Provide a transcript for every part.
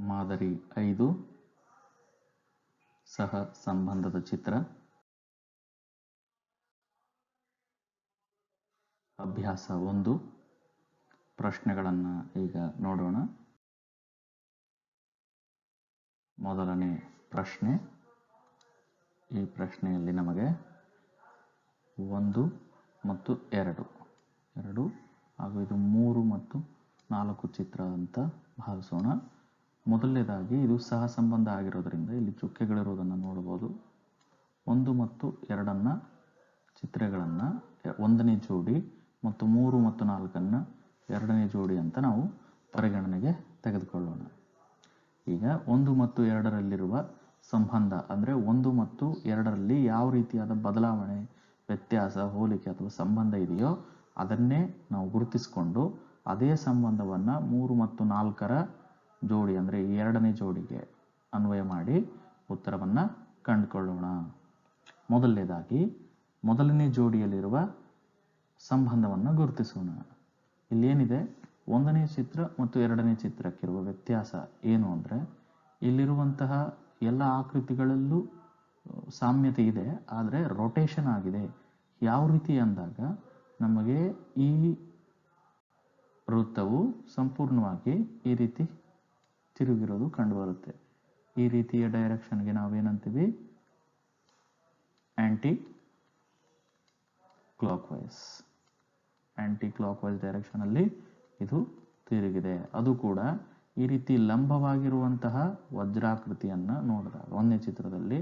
ಮಾದರಿ ಐದು. ಸಹ ಸಂಬಂಧದ ಚಿತ್ರ. ಅಭ್ಯಾಸ ಒಂದು. ಪ್ರಶ್ನೆಗಳನ್ನು ಈಗ ನೋಡೋಣ. ಮೊದಲನೇ ಪ್ರಶ್ನೆ. ಈ ಪ್ರಶ್ನೆಯಲ್ಲಿ ನಮಗೆ ಒಂದು ಮತ್ತು ಎರಡು. ಎರಡು ಹಾಗೂ ಇದು ಮೂರು ಮತ್ತು ನಾಲ್ಕು ಚಿತ್ರ ಅಂತ ಭಾವಿಸೋಣ. ಮೊದಲನೇದಾಗಿ ಇದು ಸಹ ಸಂಬಂಧ ಆಗಿರೋದ್ರಿಂದ ಇಲ್ಲಿ ಚುಕ್ಕೆಗಳಿರುವುದನ್ನು ನೋಡ್ಬೋದು ಒಂದು ಮತ್ತು ಎರಡನ್ನು ಚಿತ್ರಗಳನ್ನು, ಒಂದನೇ ಜೋಡಿ ಮತ್ತು ಮೂರು ಮತ್ತು ನಾಲ್ಕನ್ನು ಎರಡನೇ ಜೋಡಿ ಅಂತ ನಾವು ಪರಿಗಣನೆಗೆ ತೆಗೆದುಕೊಳ್ಳೋಣ. ಈಗ ಒಂದು ಮತ್ತು ಎರಡರಲ್ಲಿರುವ ಸಂಬಂಧ ಅಂದರೆ ಒಂದು ಮತ್ತು ಎರಡರಲ್ಲಿ ಯಾವ ರೀತಿಯಾದ ಬದಲಾವಣೆ, ವ್ಯತ್ಯಾಸ, ಹೋಲಿಕೆ ಅಥವಾ ಸಂಬಂಧ ಇದೆಯೋ ಅದನ್ನೇ ನಾವು ಗುರುತಿಸಿಕೊಂಡು ಅದೇ ಸಂಬಂಧವನ್ನು ಮೂರು ಮತ್ತು ನಾಲ್ಕರ ಜೋಡಿ ಅಂದರೆ ಎರಡನೇ ಜೋಡಿಗೆ ಅನ್ವಯ ಮಾಡಿ ಉತ್ತರವನ್ನು ಕಂಡುಕೊಳ್ಳೋಣ. ಮೊದಲನೇದಾಗಿ, ಮೊದಲನೇ ಜೋಡಿಯಲ್ಲಿರುವ ಸಂಬಂಧವನ್ನು ಗುರುತಿಸೋಣ. ಇಲ್ಲೇನಿದೆ ಒಂದನೇ ಚಿತ್ರ ಮತ್ತು ಎರಡನೇ ಚಿತ್ರಕ್ಕಿರುವ ವ್ಯತ್ಯಾಸ ಏನು ಅಂದರೆ, ಇಲ್ಲಿರುವಂತಹ ಎಲ್ಲ ಆಕೃತಿಗಳಲ್ಲೂ ಸಾಮ್ಯತೆ ಇದೆ, ಆದರೆ ರೊಟೇಷನ್ ಆಗಿದೆ. ಯಾವ ರೀತಿ ಅಂದಾಗ, ನಮಗೆ ಈ ವೃತ್ತವು ಸಂಪೂರ್ಣವಾಗಿ ಈ ರೀತಿ ತಿರುಗಿರೋದು ಕಂಡುಬರುತ್ತೆ. ಈ ರೀತಿಯ ಡೈರೆಕ್ಷನ್ಗೆ ನಾವೇನಂತೀವಿ? ಆ್ಯಂಟಿ ಕ್ಲಾಕ್ ವೈಸ್ ಆ್ಯಂಟಿ ಕ್ಲಾಕ್ ವೈಸ್ ಡೈರೆಕ್ಷನಲ್ಲಿ ಇದು ತಿರುಗಿದೆ. ಅದು ಕೂಡ ಈ ರೀತಿ ಲಂಬವಾಗಿರುವಂತಹ ವಜ್ರಾಕೃತಿಯನ್ನು ನೋಡಿದಾಗ ಒಂದನೇ ಚಿತ್ರದಲ್ಲಿ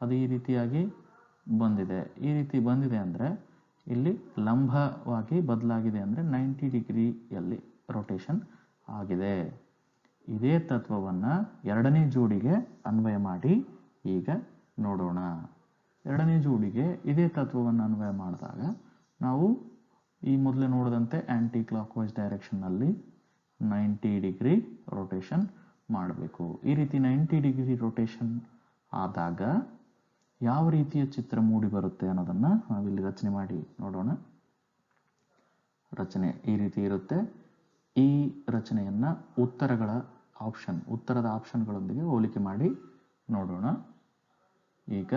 ಅದು ಈ ರೀತಿಯಾಗಿ ಬಂದಿದೆ. ಈ ರೀತಿ ಬಂದಿದೆ ಅಂದರೆ ಇಲ್ಲಿ ಲಂಬವಾಗಿ ಬದಲಾಗಿದೆ ಅಂದರೆ ನೈಂಟಿ ಡಿಗ್ರಿಯಲ್ಲಿ ರೊಟೇಷನ್ ಆಗಿದೆ. ಇದೇ ತತ್ವವನ್ನು ಎರಡನೇ ಜೋಡಿಗೆ ಅನ್ವಯ ಮಾಡಿ ಈಗ ನೋಡೋಣ. ಎರಡನೇ ಜೋಡಿಗೆ ಇದೇ ತತ್ವವನ್ನು ಅನ್ವಯ ಮಾಡಿದಾಗ ನಾವು ಈ ಮೊದಲೇ ನೋಡಿದಂತೆ ಆ್ಯಂಟಿ ಕ್ಲಾಕ್ ವೈಸ್ ಡೈರೆಕ್ಷನ್ನಲ್ಲಿ ನೈಂಟಿ ಡಿಗ್ರಿ ರೊಟೇಷನ್ ಮಾಡಬೇಕು. ಈ ರೀತಿ ನೈಂಟಿ ಡಿಗ್ರಿ ರೊಟೇಷನ್ ಆದಾಗ ಯಾವ ರೀತಿಯ ಚಿತ್ರ ಮೂಡಿ ಬರುತ್ತೆ ಅನ್ನೋದನ್ನು ನಾವಿಲ್ಲಿ ರಚನೆ ಮಾಡಿ ನೋಡೋಣ. ರಚನೆ ಈ ರೀತಿ ಇರುತ್ತೆ. ಈ ರಚನೆಯನ್ನು ಉತ್ತರಗಳ ಆಪ್ಷನ್ ಉತ್ತರದ ಆಪ್ಷನ್ಗಳೊಂದಿಗೆ ಹೋಲಿಕೆ ಮಾಡಿ ನೋಡೋಣ. ಈಗ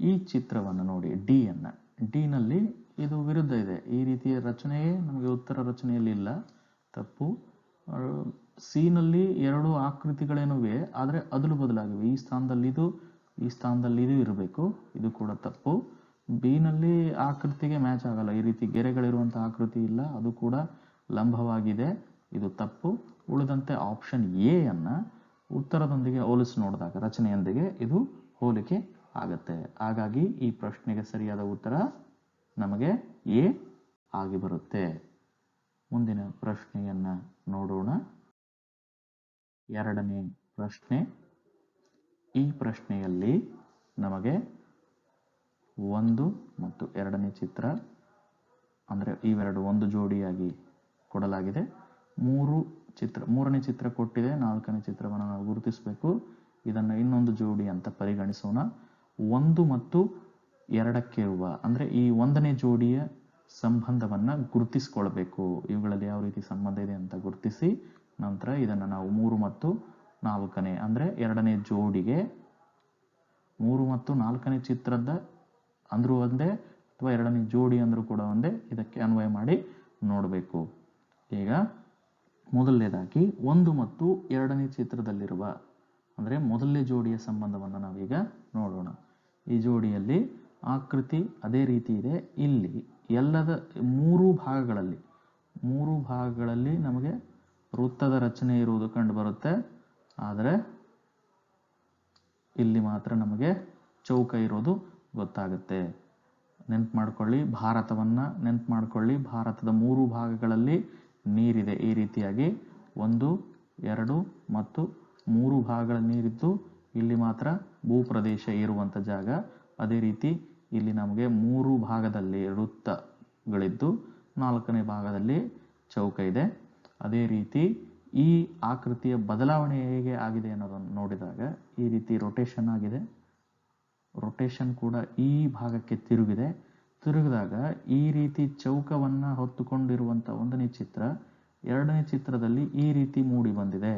ಈ ಚಿತ್ರವನ್ನು ನೋಡಿ ಡಿ ಅನ್ನು. ಡಿನಲ್ಲಿ ಇದು ವಿರುದ್ಧ ಇದೆ. ಈ ರೀತಿಯ ರಚನೆಯೇ ನಮಗೆ ಉತ್ತರ ರಚನೆಯಲ್ಲಿ ಇಲ್ಲ. ತಪ್ಪು. ಸಿನಲ್ಲಿ ಎರಡು ಆಕೃತಿಗಳೇನುವೆ, ಆದರೆ ಅದಲು ಬದಲಾಗಿವೆ. ಈ ಸ್ಥಾನದಲ್ಲಿ ಇದು, ಈ ಸ್ಥಾನದಲ್ಲಿ ಇದು ಇರಬೇಕು. ಇದು ಕೂಡ ತಪ್ಪು. ಬಿನಲ್ಲಿ ಆಕೃತಿಗೆ ಮ್ಯಾಚ್ ಆಗಲ್ಲ. ಈ ರೀತಿ ಗೆರೆಗಳಿರುವಂಥ ಆಕೃತಿ ಇಲ್ಲ. ಅದು ಕೂಡ ಲಂಬವಾಗಿದೆ. ಇದು ತಪ್ಪು. ಉಳಿದಂತೆ ಆಪ್ಷನ್ ಎ ಅನ್ನು ಉತ್ತರದೊಂದಿಗೆ ಹೋಲಿಸಿ ನೋಡಿದಾಗ ರಚನೆಯೊಂದಿಗೆ ಇದು ಹೋಲಿಕೆ ಆಗುತ್ತೆ. ಹಾಗಾಗಿ ಈ ಪ್ರಶ್ನೆಗೆ ಸರಿಯಾದ ಉತ್ತರ ನಮಗೆ ಎ ಆಗಿ ಬರುತ್ತೆ. ಮುಂದಿನ ಪ್ರಶ್ನೆಯನ್ನು ನೋಡೋಣ. ಎರಡನೇ ಪ್ರಶ್ನೆ. ಈ ಪ್ರಶ್ನೆಯಲ್ಲಿ ನಮಗೆ ಒಂದು ಮತ್ತು ಎರಡನೇ ಚಿತ್ರ, ಅಂದರೆ ಇವೆರಡು ಒಂದು ಜೋಡಿಯಾಗಿ ಕೊಡಲಾಗಿದೆ. ಮೂರು ಚಿತ್ರ, ಮೂರನೇ ಚಿತ್ರ ಕೊಟ್ಟಿದೆ, ನಾಲ್ಕನೇ ಚಿತ್ರವನ್ನು ನಾವು ಗುರುತಿಸಬೇಕು. ಇದನ್ನು ಇನ್ನೊಂದು ಜೋಡಿ ಅಂತ ಪರಿಗಣಿಸೋಣ. ಒಂದು ಮತ್ತು ಎರಡಕ್ಕೆ ಇರುವ, ಅಂದರೆ ಈ ಒಂದನೇ ಜೋಡಿಯ ಸಂಬಂಧವನ್ನು ಗುರುತಿಸ್ಕೊಳ್ಬೇಕು. ಇವುಗಳಲ್ಲಿ ಯಾವ ರೀತಿ ಸಂಬಂಧ ಇದೆ ಅಂತ ಗುರುತಿಸಿ, ನಂತರ ಇದನ್ನು ನಾವು ಮೂರು ಮತ್ತು ನಾಲ್ಕನೇ, ಅಂದರೆ ಎರಡನೇ ಜೋಡಿಗೆ, ಮೂರು ಮತ್ತು ನಾಲ್ಕನೇ ಚಿತ್ರದ ಅಂದರೂ ಒಂದೇ, ಅಥವಾ ಎರಡನೇ ಜೋಡಿ ಅಂದರೂ ಕೂಡ ಒಂದೇ, ಇದಕ್ಕೆ ಅನ್ವಯ ಮಾಡಿ ನೋಡಬೇಕು. ಈಗ ಮೊದಲನೇದಾಗಿ ಒಂದು ಮತ್ತು ಎರಡನೇ ಚಿತ್ರದಲ್ಲಿರುವ ಅಂದರೆ ಮೊದಲನೇ ಜೋಡಿಯ ಸಂಬಂಧವನ್ನು ನಾವೀಗ ನೋಡೋಣ. ಈ ಜೋಡಿಯಲ್ಲಿ ಆಕೃತಿ ಅದೇ ರೀತಿ ಇದೆ. ಇಲ್ಲಿ ಎಲ್ಲದ ಮೂರು ಭಾಗಗಳಲ್ಲಿ ಮೂರು ಭಾಗಗಳಲ್ಲಿ ನಮಗೆ ವೃತ್ತದ ರಚನೆ ಇರುವುದು ಕಂಡುಬರುತ್ತೆ ಆದರೆ ಇಲ್ಲಿ ಮಾತ್ರ ನಮಗೆ ಚೌಕ ಇರೋದು ಗೊತ್ತಾಗುತ್ತೆ. ನೆನ್ಪು ಮಾಡ್ಕೊಳ್ಳಿ, ಭಾರತವನ್ನು ನೆನ್ಪು ಮಾಡ್ಕೊಳ್ಳಿ. ಭಾರತದ ಮೂರು ಭಾಗಗಳಲ್ಲಿ ನೀರಿದೆ. ಈ ರೀತಿಯಾಗಿ ಒಂದು, ಎರಡು ಮತ್ತು ಮೂರು ಭಾಗಗಳ ನೀರಿದ್ದು ಇಲ್ಲಿ ಮಾತ್ರ ಭೂಪ್ರದೇಶ ಇರುವಂಥ ಜಾಗ. ಅದೇ ರೀತಿ ಇಲ್ಲಿ ನಮಗೆ ಮೂರು ಭಾಗದಲ್ಲಿ ವೃತ್ತಗಳಿದ್ದು ನಾಲ್ಕನೇ ಭಾಗದಲ್ಲಿ ಚೌಕ ಇದೆ. ಅದೇ ರೀತಿ ಈ ಆಕೃತಿಯ ಬದಲಾವಣೆ ಹೇಗೆ ಆಗಿದೆ ಅನ್ನೋದನ್ನು ನೋಡಿದಾಗ ಈ ರೀತಿ ರೊಟೇಷನ್ ಆಗಿದೆ. ರೊಟೇಷನ್ ಕೂಡ ಈ ಭಾಗಕ್ಕೆ ತಿರುಗಿದೆ. ತಿರುಗಿದಾಗ ಈ ರೀತಿ ಚೌಕವನ್ನು ಹೊತ್ತುಕೊಂಡಿರುವಂಥ ಒಂದನೇ ಚಿತ್ರ, ಎರಡನೇ ಚಿತ್ರದಲ್ಲಿ ಈ ರೀತಿ ಮೂಡಿ ಬಂದಿದೆ.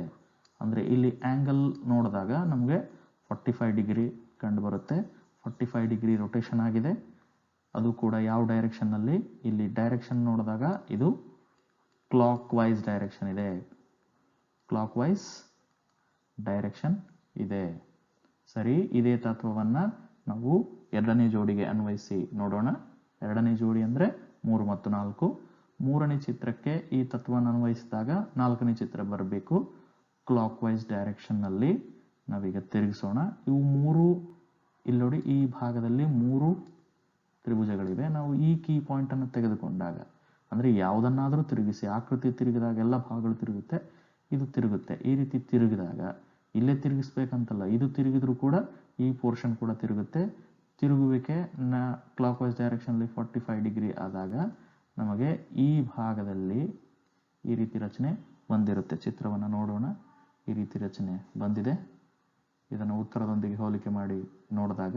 ಅಂದರೆ ಇಲ್ಲಿ ಆ್ಯಂಗಲ್ ನೋಡಿದಾಗ ನಮಗೆ ಫಾರ್ಟಿ ಫೈವ್ ಡಿಗ್ರಿ ಕಂಡು ಬರುತ್ತೆ. ಫಾರ್ಟಿ ಫೈವ್ ಡಿಗ್ರಿ ರೊಟೇಷನ್ ಆಗಿದೆ. ಅದು ಕೂಡ ಯಾವ ಡೈರೆಕ್ಷನ್ನಲ್ಲಿ ಇಲ್ಲಿ ಡೈರೆಕ್ಷನ್ ನೋಡಿದಾಗ ಇದು ಕ್ಲಾಕ್ ವೈಸ್ ಡೈರೆಕ್ಷನ್ ಇದೆ. ಕ್ಲಾಕ್ ವೈಸ್ ಡೈರೆಕ್ಷನ್ ಇದೆ. ಸರಿ, ಇದೇ ತತ್ವವನ್ನು ನಾವು ಎರಡನೇ ಜೋಡಿಗೆ ಅನ್ವಯಿಸಿ ನೋಡೋಣ. ಎರಡನೇ ಜೋಡಿ ಅಂದರೆ ಮೂರು ಮತ್ತು ನಾಲ್ಕು. ಮೂರನೇ ಚಿತ್ರಕ್ಕೆ ಈ ತತ್ವವನ್ನು ಅನ್ವಯಿಸಿದಾಗ ನಾಲ್ಕನೇ ಚಿತ್ರ ಬರಬೇಕು. ಕ್ಲಾಕ್ ವೈಸ್ ಡೈರೆಕ್ಷನ್ನಲ್ಲಿ ನಾವೀಗ ತಿರುಗಿಸೋಣ. ಇವು ಮೂರು, ಇಲ್ಲಿ ನೋಡಿ ಈ ಭಾಗದಲ್ಲಿ ಮೂರು ತ್ರಿಭುಜಗಳಿವೆ. ನಾವು ಈ ಕೀ ಪಾಯಿಂಟನ್ನು ತೆಗೆದುಕೊಂಡಾಗ, ಅಂದರೆ ಯಾವುದನ್ನಾದರೂ ತಿರುಗಿಸಿ, ಆಕೃತಿ ತಿರುಗಿದಾಗ ಎಲ್ಲ ಭಾಗಗಳು ತಿರುಗುತ್ತೆ, ಇದು ತಿರುಗುತ್ತೆ. ಈ ರೀತಿ ತಿರುಗಿದಾಗ, ಇಲ್ಲೇ ತಿರುಗಿಸ್ಬೇಕಂತಲ್ಲ, ಇದು ತಿರುಗಿದ್ರೂ ಕೂಡ ಈ ಪೋರ್ಷನ್ ಕೂಡ ತಿರುಗುತ್ತೆ. ತಿರುಗುವಿಕೆ ನ ಕ್ಲಾಕ್ ವೈಸ್ ಡೈರೆಕ್ಷನಲ್ಲಿ ಫಾರ್ಟಿ ಫೈವ್ ಡಿಗ್ರಿ ಆದಾಗ ನಮಗೆ ಈ ಭಾಗದಲ್ಲಿ ಈ ರೀತಿ ರಚನೆ ಬಂದಿರುತ್ತೆ. ಚಿತ್ರವನ್ನು ನೋಡೋಣ. ಈ ರೀತಿ ರಚನೆ ಬಂದಿದೆ. ಇದನ್ನು ಉತ್ತರದೊಂದಿಗೆ ಹೋಲಿಕೆ ಮಾಡಿ ನೋಡಿದಾಗ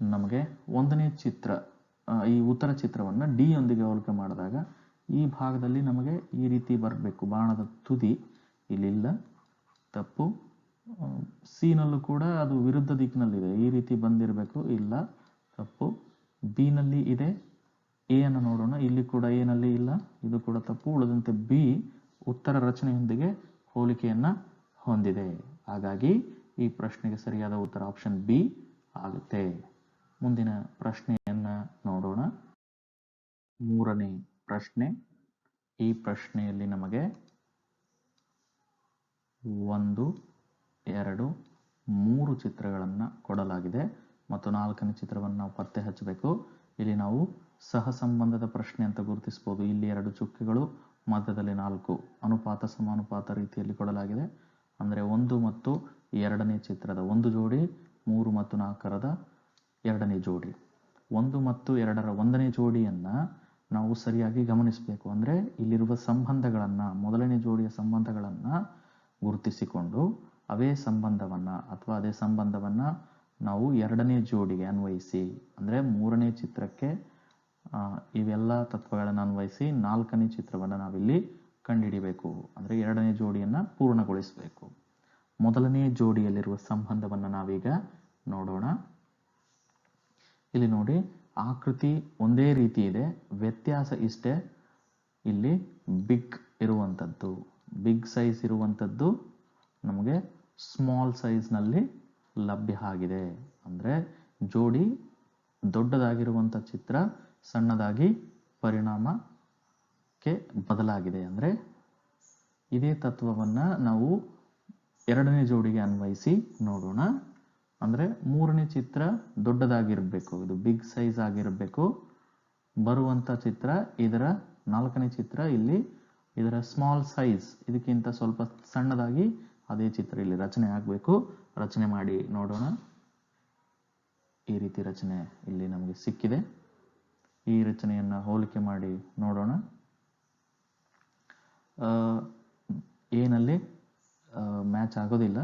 ನಮಗೆ ಒಂದನೇ ಚಿತ್ರ ಈ ಉತ್ತರ ಚಿತ್ರವನ್ನು ಡಿ ಯೊಂದಿಗೆ ಹೋಲಿಕೆ ಮಾಡಿದಾಗ ಈ ಭಾಗದಲ್ಲಿ ನಮಗೆ ಈ ರೀತಿ ಬರಬೇಕು. ಬಾಣದ ತುದಿ ಇಲ್ಲಿಲ್ಲ. ತಪ್ಪು. ಸಿನಲ್ಲೂ ಕೂಡ ಅದು ವಿರುದ್ಧ ದಿಕ್ಕಿನಲ್ಲಿದೆ. ಈ ರೀತಿ ಬಂದಿರಬೇಕು, ಇಲ್ಲ, ತಪ್ಪು. ಬಿನಲ್ಲಿ ಇದೆ, ಎ ಅನ್ನು ನೋಡೋಣ. ಇಲ್ಲಿ ಕೂಡ ಎನಲ್ಲಿ ಇಲ್ಲ, ಇದು ಕೂಡ ತಪ್ಪು. ಉಳಿದಂತೆ ಬಿ ಉತ್ತರ ರಚನೆಯೊಂದಿಗೆ ಹೋಲಿಕೆಯನ್ನ ಹೊಂದಿದೆ. ಹಾಗಾಗಿ ಈ ಪ್ರಶ್ನೆಗೆ ಸರಿಯಾದ ಉತ್ತರ ಆಪ್ಷನ್ ಬಿ ಆಗುತ್ತೆ. ಮುಂದಿನ ಪ್ರಶ್ನೆಯನ್ನ ನೋಡೋಣ. ಮೂರನೇ ಪ್ರಶ್ನೆ. ಈ ಪ್ರಶ್ನೆಯಲ್ಲಿ ನಮಗೆ ಒಂದು ಎರಡು, ಮೂರು ಚಿತ್ರಗಳನ್ನು ಕೊಡಲಾಗಿದೆ. ಮತ್ತು ನಾಲ್ಕನೇ ಚಿತ್ರವನ್ನು ನಾವು ಪತ್ತೆ ಹಚ್ಚಬೇಕು. ಇಲ್ಲಿ ನಾವು ಸಹಸಂಬಂಧದ ಪ್ರಶ್ನೆ ಅಂತ ಗುರುತಿಸಬಹುದು ಇಲ್ಲಿ ಎರಡು ಚುಕ್ಕೆಗಳು, ಮಧ್ಯದಲ್ಲಿ ನಾಲ್ಕು. ಅನುಪಾತ, ಸಮಾನುಪಾತ ರೀತಿಯಲ್ಲಿ ಕೊಡಲಾಗಿದೆ. ಅಂದರೆ ಒಂದು ಮತ್ತು ಎರಡನೇ ಚಿತ್ರದ ಒಂದು ಜೋಡಿ, ಮೂರು ಮತ್ತು ನಾಲ್ಕರದ ಎರಡನೇ ಜೋಡಿ. ಒಂದು ಮತ್ತು ಎರಡರ ಒಂದನೇ ಜೋಡಿಯನ್ನು ನಾವು ಸರಿಯಾಗಿ ಗಮನಿಸಬೇಕು. ಅಂದರೆ ಇಲ್ಲಿರುವ ಸಂಬಂಧಗಳನ್ನು, ಮೊದಲನೇ ಜೋಡಿಯ ಸಂಬಂಧಗಳನ್ನು ಗುರುತಿಸಿಕೊಂಡು ಅವೇ ಸಂಬಂಧವನ್ನು ಅಥವಾ ಅದೇ ಸಂಬಂಧವನ್ನು ನಾವು ಎರಡನೇ ಜೋಡಿಗೆ ಅನ್ವಯಿಸಿ, ಅಂದರೆ ಮೂರನೇ ಚಿತ್ರಕ್ಕೆ ಇವೆಲ್ಲ ತತ್ವಗಳನ್ನು ಅನ್ವಯಿಸಿ ನಾಲ್ಕನೇ ಚಿತ್ರವನ್ನು ನಾವಿಲ್ಲಿ ಕಂಡುಹಿಡಿಬೇಕು ಅಂದರೆ ಎರಡನೇ ಜೋಡಿಯನ್ನು ಪೂರ್ಣಗೊಳಿಸಬೇಕು. ಮೊದಲನೇ ಜೋಡಿಯಲ್ಲಿರುವ ಸಂಬಂಧವನ್ನು ನಾವೀಗ ನೋಡೋಣ. ಇಲ್ಲಿ ನೋಡಿ, ಆಕೃತಿ ಒಂದೇ ರೀತಿ ಇದೆ, ವ್ಯತ್ಯಾಸ ಇಷ್ಟೇ. ಇಲ್ಲಿ ಬಿಗ್ ಇರುವಂಥದ್ದು ಬಿಗ್ ಸೈಜ್ ಇರುವಂಥದ್ದು ನಮಗೆ ಸ್ಮಾಲ್ ಸೈಜ್ನಲ್ಲಿ ಲಭ್ಯ ಆಗಿದೆ. ಅಂದರೆ ಜೋಡಿ ದೊಡ್ಡದಾಗಿರುವಂಥ ಚಿತ್ರ ಸಣ್ಣದಾಗಿ ಪರಿಣಾಮಕ್ಕೆ ಬದಲಾಗಿದೆ. ಅಂದರೆ ಇದೇ ತತ್ವವನ್ನು ನಾವು ಎರಡನೇ ಜೋಡಿಗೆ ಅನ್ವಯಿಸಿ ನೋಡೋಣ. ಅಂದರೆ ಮೂರನೇ ಚಿತ್ರ ದೊಡ್ಡದಾಗಿರಬೇಕು, ಇದು ಬಿಗ್ ಸೈಜ್ ಆಗಿರಬೇಕು. ಬರುವಂಥ ಚಿತ್ರ ಇದರ ನಾಲ್ಕನೇ ಚಿತ್ರ ಇಲ್ಲಿ ಇದರ ಸ್ಮಾಲ್ ಸೈಜ್ ಇದಕ್ಕಿಂತ ಸ್ವಲ್ಪ ಸಣ್ಣದಾಗಿ ಅದೇ ಚಿತ್ರ ಇಲ್ಲಿ ರಚನೆ ಆಗಬೇಕು. ರಚನೆ ಮಾಡಿ ನೋಡೋಣ. ಈ ರೀತಿ ರಚನೆ ಇಲ್ಲಿ ನಮಗೆ ಸಿಕ್ಕಿದೆ. ಈ ರಚನೆಯನ್ನು ಹೋಲಿಕೆ ಮಾಡಿ ನೋಡೋಣ. ಏನಲ್ಲಿ? ಮ್ಯಾಚ್ ಆಗೋದಿಲ್ಲ.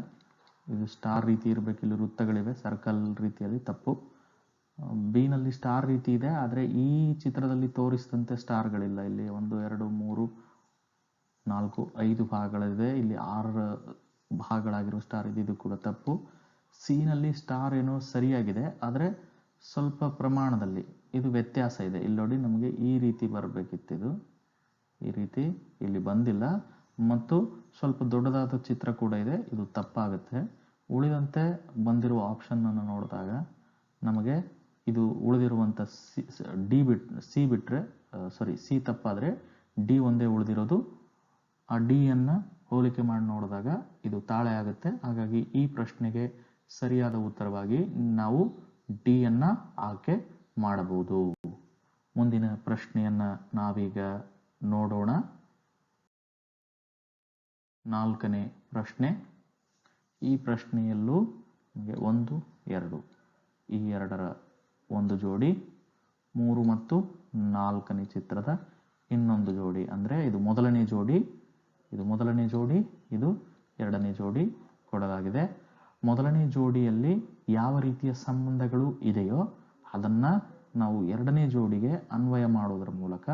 ಇದು ಸ್ಟಾರ್ ರೀತಿ ಇರಬೇಕು. ಇಲ್ಲಿ ವೃತ್ತಗಳಿವೆ. ಸರ್ಕಲ್ ರೀತಿಯಲ್ಲಿ ತಪ್ಪು. ಬಿನಲ್ಲಿ ಸ್ಟಾರ್ ರೀತಿ ಇದೆ. ಆದರೆ ಈ ಚಿತ್ರದಲ್ಲಿ ತೋರಿಸಿದಂತೆ ಸ್ಟಾರ್ಗಳಿಲ್ಲ. ಇಲ್ಲಿ ಒಂದು, ಎರಡು, ಮೂರು, ನಾಲ್ಕು, ಐದು ಭಾಗಗಳಿದೆ. ಇಲ್ಲಿ ಆರು ಭಾಗಗಳಾಗಿರೋ ಸ್ಟಾರ್ ಇದ್ದಿದ್ದು ಕೂಡ ತಪ್ಪು. ಸಿನಲ್ಲಿ ಸ್ಟಾರ್ ಏನೋ ಸರಿಯಾಗಿದೆ, ಆದರೆ ಸ್ವಲ್ಪ ಪ್ರಮಾಣದಲ್ಲಿ ಇದು ವ್ಯತ್ಯಾಸ ಇದೆ. ಇಲ್ಲಿ ನೋಡಿ ನಮಗೆ ಈ ರೀತಿ ಬರಬೇಕಿತ್ತಿದು ಈ ರೀತಿ ಇಲ್ಲಿ ಬಂದಿಲ್ಲ. ಮತ್ತು ಸ್ವಲ್ಪ ದೊಡ್ಡದಾದ ಚಿತ್ರ ಕೂಡ ಇದೆ, ಇದು ತಪ್ಪಾಗುತ್ತೆ. ಉಳಿದಂತೆ ಬಂದಿರುವ ಆಪ್ಷನ್ ಅನ್ನು ನೋಡಿದಾಗ ನಮಗೆ ಇದು ಉಳಿದಿರುವಂಥ ಸಿ ಡಿ ಬಿಟ್ ಸಿ ಬಿಟ್ಟರೆ ಸಾರಿ ಸಿ ತಪ್ಪಾದರೆ ಡಿ ಒಂದೇ ಉಳಿದಿರೋದು. ಆ ಡಿಯನ್ನು ಹೋಲಿಕೆ ಮಾಡಿ ನೋಡಿದಾಗ ಇದು ತಾಳೆ ಆಗುತ್ತೆ. ಹಾಗಾಗಿ ಈ ಪ್ರಶ್ನೆಗೆ ಸರಿಯಾದ ಉತ್ತರವಾಗಿ ನಾವು ಡಿ ಅನ್ನ ಆಯ್ಕೆ ಮಾಡಬಹುದು. ಮುಂದಿನ ಪ್ರಶ್ನೆಯನ್ನ ನಾವೀಗ ನೋಡೋಣ. ನಾಲ್ಕನೇ ಪ್ರಶ್ನೆ. ಈ ಪ್ರಶ್ನೆಯಲ್ಲೂ ಒಂದು, ಎರಡು, ಈ ಎರಡರ ಒಂದು ಜೋಡಿ, ಮೂರು ಮತ್ತು ನಾಲ್ಕನೇ ಚಿತ್ರದ ಇನ್ನೊಂದು ಜೋಡಿ. ಅಂದರೆ ಇದು ಮೊದಲನೇ ಜೋಡಿ ಇದು ಮೊದಲನೇ ಜೋಡಿ, ಇದು ಎರಡನೇ ಜೋಡಿ ಕೊಡಲಾಗಿದೆ. ಮೊದಲನೇ ಜೋಡಿಯಲ್ಲಿ ಯಾವ ರೀತಿಯ ಸಂಬಂಧಗಳು ಇದೆಯೋ ಅದನ್ನು ನಾವು ಎರಡನೇ ಜೋಡಿಗೆ ಅನ್ವಯ ಮಾಡೋದರ ಮೂಲಕ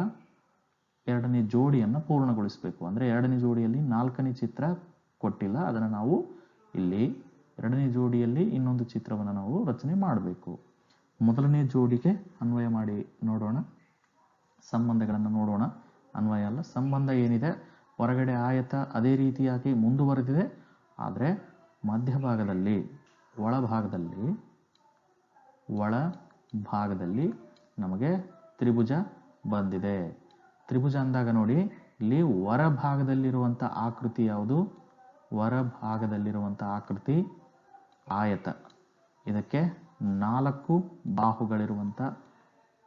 ಎರಡನೇ ಜೋಡಿಯನ್ನು ಪೂರ್ಣಗೊಳಿಸಬೇಕು. ಅಂದರೆ ಎರಡನೇ ಜೋಡಿಯಲ್ಲಿ ನಾಲ್ಕನೇ ಚಿತ್ರ ಕೊಟ್ಟಿಲ್ಲ, ಅದನ್ನು ನಾವು ಇಲ್ಲಿ ಎರಡನೇ ಜೋಡಿಯಲ್ಲಿ ಇನ್ನೊಂದು ಚಿತ್ರವನ್ನು ನಾವು ರಚನೆ ಮಾಡಬೇಕು. ಮೊದಲನೇ ಜೋಡಿಗೆ ಅನ್ವಯ ಮಾಡಿ ನೋಡೋಣ. ಸಂಬಂಧಗಳನ್ನು ನೋಡೋಣ. ಅನ್ವಯ ಅಲ್ಲ, ಸಂಬಂಧ ಏನಿದೆ? ಹೊರಗಡೆ ಆಯತ ಅದೇ ರೀತಿಯಾಗಿ ಮುಂದುವರೆದಿದೆ. ಆದರೆ ಮಧ್ಯಭಾಗದಲ್ಲಿ, ಒಳಭಾಗದಲ್ಲಿ ಒಳ ಭಾಗದಲ್ಲಿ ನಮಗೆ ತ್ರಿಭುಜ ಬಂದಿದೆ. ತ್ರಿಭುಜ ಅಂದಾಗ ನೋಡಿ, ಇಲ್ಲಿ ಹೊರಭಾಗದಲ್ಲಿರುವಂಥ ಆಕೃತಿ ಯಾವುದು? ಹೊರಭಾಗದಲ್ಲಿರುವಂಥ ಆಕೃತಿ ಆಯತ. ಇದಕ್ಕೆ ನಾಲ್ಕು ಬಾಹುಗಳಿರುವಂಥ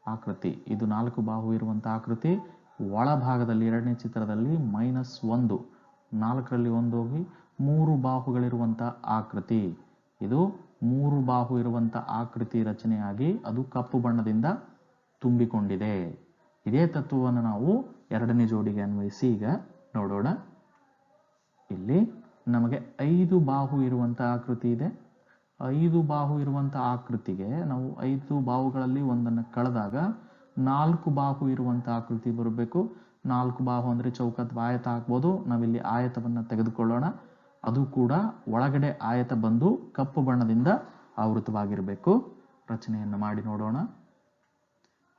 ಆಕೃತಿ. ಇದು ನಾಲ್ಕು ಬಾಹು ಇರುವಂಥ ಆಕೃತಿ. ಒಳಭಾಗದಲ್ಲಿ ಎರಡನೇ ಚಿತ್ರದಲ್ಲಿ ಮೈನಸ್ ಒಂದು, ನಾಲ್ಕರಲ್ಲಿ ಒಂದು ಹೋಗಿ ಮೂರು ಬಾಹುಗಳಿರುವಂಥ ಆಕೃತಿ. ಇದು ಮೂರು ಬಾಹು ಇರುವಂಥ ಆಕೃತಿ ರಚನೆಯಾಗಿ ಅದು ಕಪ್ಪು ಬಣ್ಣದಿಂದ ತುಂಬಿಕೊಂಡಿದೆ. ಇದೇ ತತ್ವವನ್ನು ನಾವು ಎರಡನೇ ಜೋಡಿಗೆ ಅನ್ವಯಿಸಿ ಈಗ ನೋಡೋಣ. ಇಲ್ಲಿ ನಮಗೆ ಐದು ಬಾಹು ಇರುವಂಥ ಆಕೃತಿ ಇದೆ. ಐದು ಬಾಹು ಇರುವಂಥ ಆಕೃತಿಗೆ ನಾವು ಐದು ಬಾಹುಗಳಲ್ಲಿ ಒಂದನ್ನು ಕಳೆದಾಗ ನಾಲ್ಕು ಬಾಹು ಇರುವಂತಹ ಆಕೃತಿ ಬರಬೇಕು. ನಾಲ್ಕು ಬಾಹು ಅಂದರೆ ಚೌಕ ಅಥವಾ ಆಯತ ಹಾಕ್ಬೋದು ನಾವಿಲ್ಲಿ ಆಯತವನ್ನು ತೆಗೆದುಕೊಳ್ಳೋಣ. ಅದು ಕೂಡ ಒಳಗಡೆ ಆಯತ ಬಂದು ಕಪ್ಪು ಬಣ್ಣದಿಂದ ಆವೃತವಾಗಿರಬೇಕು. ರಚನೆಯನ್ನು ಮಾಡಿ ನೋಡೋಣ.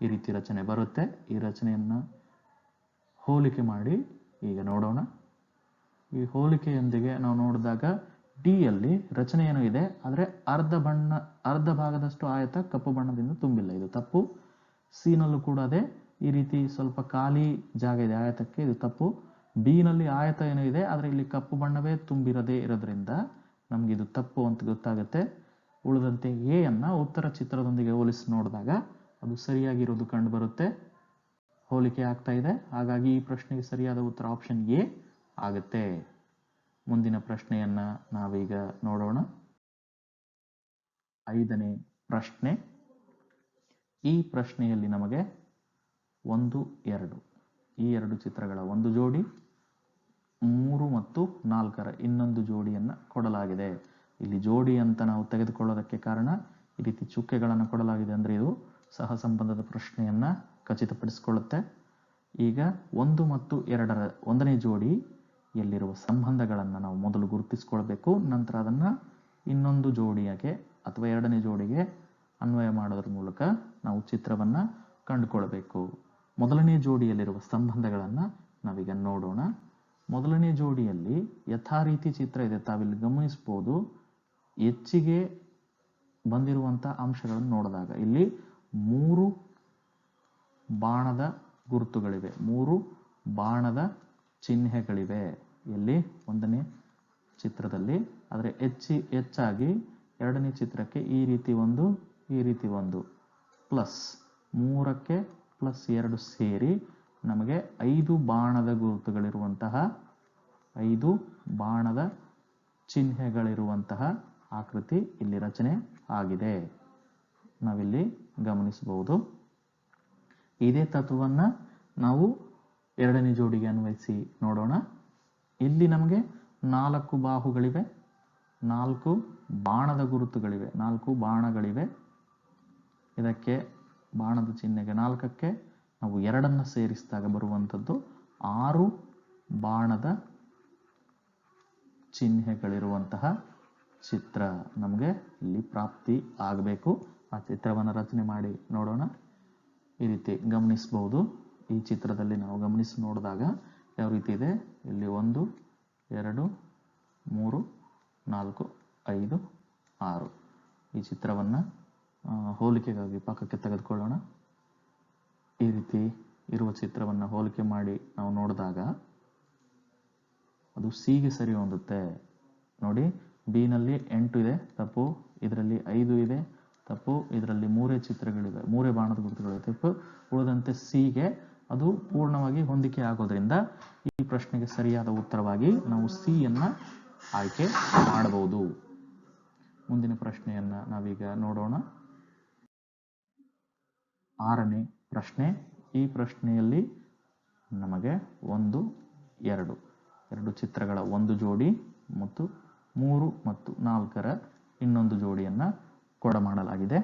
ಈ ರೀತಿ ರಚನೆ ಬರುತ್ತೆ. ಈ ರಚನೆಯನ್ನು ಹೋಲಿಕೆ ಮಾಡಿ ಈಗ ನೋಡೋಣ. ಈ ಹೋಲಿಕೆಯೊಂದಿಗೆ ನಾವು ನೋಡಿದಾಗ ಡಿ ಯಲ್ಲಿ ರಚನೆ ಏನೋ ಇದೆ, ಆದರೆ ಅರ್ಧ ಬಣ್ಣ, ಅರ್ಧ ಭಾಗದಷ್ಟು ಆಯತ ಕಪ್ಪು ಬಣ್ಣದಿಂದ ತುಂಬಿಲ್ಲ. ಇದು ತಪ್ಪು. ಸಿ ನಲ್ಲೂ ಕೂಡ ಅದೇ. ಈ ರೀತಿ ಸ್ವಲ್ಪ ಖಾಲಿ ಜಾಗ ಇದೆ ಆಯತಕ್ಕೆ, ಇದು ತಪ್ಪು ಬಿ ನಲ್ಲಿ ಆಯತ ಏನೋ ಇದೆ, ಆದರೆ ಇಲ್ಲಿ ಕಪ್ಪು ಬಣ್ಣವೇ ತುಂಬಿರದೇ ಇರೋದ್ರಿಂದ ನಮ್ಗೆ ಇದು ತಪ್ಪು ಅಂತ ಗೊತ್ತಾಗುತ್ತೆ. ಉಳಿದಂತೆ ಎ ಅನ್ನ ಉತ್ತರ ಚಿತ್ರದೊಂದಿಗೆ ಹೋಲಿಸಿ ನೋಡಿದಾಗ ಅದು ಸರಿಯಾಗಿರೋದು ಕಂಡು ಬರುತ್ತೆ. ಹೋಲಿಕೆ ಆಗ್ತಾ ಇದೆ. ಹಾಗಾಗಿ ಈ ಪ್ರಶ್ನೆಗೆ ಸರಿಯಾದ ಉತ್ತರ ಆಪ್ಷನ್ ಎ ಆಗುತ್ತೆ. ಮುಂದಿನ ಪ್ರಶ್ನೆಯನ್ನ ನಾವೀಗ ನೋಡೋಣ. ಐದನೇ ಪ್ರಶ್ನೆ. ಈ ಪ್ರಶ್ನೆಯಲ್ಲಿ ನಮಗೆ ಒಂದು, ಎರಡು. ಈ ಎರಡು ಚಿತ್ರಗಳ ಒಂದು ಜೋಡಿ, ಮೂರು ಮತ್ತು ನಾಲ್ಕರ ಇನ್ನೊಂದು ಜೋಡಿಯನ್ನು ಕೊಡಲಾಗಿದೆ. ಇಲ್ಲಿ ಜೋಡಿ ಅಂತ ನಾವು ತೆಗೆದುಕೊಳ್ಳೋದಕ್ಕೆ ಕಾರಣ, ಈ ರೀತಿ ಚುಕ್ಕೆಗಳನ್ನು ಕೊಡಲಾಗಿದೆ ಅಂದರೆ ಇದು ಸಹ ಸಂಬಂಧದ ಪ್ರಶ್ನೆಯನ್ನು ಖಚಿತಪಡಿಸಿಕೊಳ್ಳುತ್ತೆ. ಈಗ ಒಂದು ಮತ್ತು ಎರಡರ ಒಂದನೇ ಜೋಡಿ, ಎಲ್ಲಿರುವ ಸಂಬಂಧಗಳನ್ನು ನಾವು ಮೊದಲು ಗುರುತಿಸ್ಕೊಳ್ಬೇಕು, ನಂತರ ಅದನ್ನು ಇನ್ನೊಂದು ಜೋಡಿಯಾಗೆ ಅಥವಾ ಎರಡನೇ ಜೋಡಿಗೆ ಅನ್ವಯ ಮಾಡೋದ್ರ ಮೂಲಕ ನಾವು ಚಿತ್ರವನ್ನು ಕಂಡುಕೊಳ್ಬೇಕು. ಮೊದಲನೇ ಜೋಡಿಯಲ್ಲಿರುವ ಸಂಬಂಧಗಳನ್ನು ನಾವೀಗ ನೋಡೋಣ. ಮೊದಲನೇ ಜೋಡಿಯಲ್ಲಿ ಯಥಾ ರೀತಿ ಚಿತ್ರ ಇದೆ. ತಾವಿಲ್ಲಿ ಗಮನಿಸ್ಬೋದು. ಹೆಚ್ಚಿಗೆ ಬಂದಿರುವಂಥ ಅಂಶಗಳನ್ನು ನೋಡಿದಾಗ ಇಲ್ಲಿ ಮೂರು ಬಾಣದ ಗುರುತುಗಳಿವೆ. ಮೂರು ಬಾಣದ ಚಿಹ್ನೆಗಳಿವೆ. ಇಲ್ಲಿ ಒಂದನೇ ಚಿತ್ರದಲ್ಲಿ, ಆದರೆ ಹೆಚ್ಚಿ ಹೆಚ್ಚಾಗಿ ಎರಡನೇ ಚಿತ್ರಕ್ಕೆ ಈ ರೀತಿ ಒಂದು, ಈ ರೀತಿ ಒಂದು. ಪ್ಲಸ್ ಮೂರಕ್ಕೆ ಪ್ಲಸ್ ಎರಡು ಸೇರಿ ನಮಗೆ ಐದು ಬಾಣದ ಗುರುತುಗಳಿರುವಂತಹ, ಐದು ಬಾಣದ ಚಿಹ್ನೆಗಳಿರುವಂತಹ ಆಕೃತಿ ಇಲ್ಲಿ ರಚನೆ ಆಗಿದೆ. ನಾವಿಲ್ಲಿ ಗಮನಿಸಬಹುದು. ಇದೇ ತತ್ವವನ್ನು ನಾವು ಎರಡನೇ ಜೋಡಿಗೆ ಅನ್ವಯಿಸಿ ನೋಡೋಣ. ಇಲ್ಲಿ ನಮಗೆ ನಾಲ್ಕು ಬಾಹುಗಳಿವೆ, ನಾಲ್ಕು ಬಾಣದ ಗುರುತುಗಳಿವೆ, ನಾಲ್ಕು ಬಾಣಗಳಿವೆ. ಇದಕ್ಕೆ ಬಾಣದ ಚಿಹ್ನೆಗೆ ನಾಲ್ಕಕ್ಕೆ ನಾವು ಎರಡನ್ನು ಸೇರಿಸಿದಾಗ ಬರುವಂಥದ್ದು ಆರು ಬಾಣದ ಚಿಹ್ನೆಗಳಿರುವಂತಹ ಚಿತ್ರ. ನಮಗೆ ಇಲ್ಲಿ ಪ್ರಾಪ್ತಿ ಆಗಬೇಕು. ಆ ಚಿತ್ರವನ್ನು ರಚನೆ ಮಾಡಿ ನೋಡೋಣ. ಈ ರೀತಿ ಗಮನಿಸಬಹುದು. ಈ ಚಿತ್ರದಲ್ಲಿ ನಾವು ಗಮನಿಸಿ ನೋಡಿದಾಗ ಯಾವ ರೀತಿ ಇದೆ? ಇಲ್ಲಿ ಒಂದು, ಎರಡು, ಮೂರು, ನಾಲ್ಕು, ಐದು, ಆರು. ಈ ಚಿತ್ರವನ್ನು ಹೋಲಿಕೆಗಾಗಿ ಪಕ್ಕಕ್ಕೆ ತೆಗೆದುಕೊಳ್ಳೋಣ. ಈ ರೀತಿ ಇರುವ ಚಿತ್ರವನ್ನು ಹೋಲಿಕೆ ಮಾಡಿ ನಾವು ನೋಡಿದಾಗ ಅದು ಸಿಗೆ ಸರಿ ಹೊಂದುತ್ತೆ. ನೋಡಿ ಬಿ ನಲ್ಲಿ ಎಂಟು ಇದೆ, ತಪ್ಪು ಇದರಲ್ಲಿ ಐದು ಇದೆ, ತಪ್ಪು ಇದರಲ್ಲಿ ಮೂರೇ ಚಿತ್ರಗಳಿವೆ, ಮೂರೇ ಬಾಣದ ಗುರುತುಗಳಿವೆ. ತಪ್ಪು ಉಳಿದಂತೆ ಸಿಗೆ, ಅದು ಪೂರ್ಣವಾಗಿ ಹೊಂದಿಕೆ ಆಗೋದ್ರಿಂದ ಈ ಪ್ರಶ್ನೆಗೆ ಸರಿಯಾದ ಉತ್ತರವಾಗಿ ನಾವು ಸಿ ಅನ್ನ ಆಯ್ಕೆ ಮಾಡಬಹುದು. ಮುಂದಿನ ಪ್ರಶ್ನೆಯನ್ನ ನಾವೀಗ ನೋಡೋಣ. ಆರನೇ ಪ್ರಶ್ನೆ. ಈ ಪ್ರಶ್ನೆಯಲ್ಲಿ ನಮಗೆ ಒಂದು, ಎರಡು ಎರಡು ಚಿತ್ರಗಳ ಒಂದು ಜೋಡಿ ಮತ್ತು ಮೂರು ಮತ್ತು ನಾಲ್ಕರ ಇನ್ನೊಂದು ಜೋಡಿಯನ್ನು ಕೊಡಮಾಡಲಾಗಿದೆ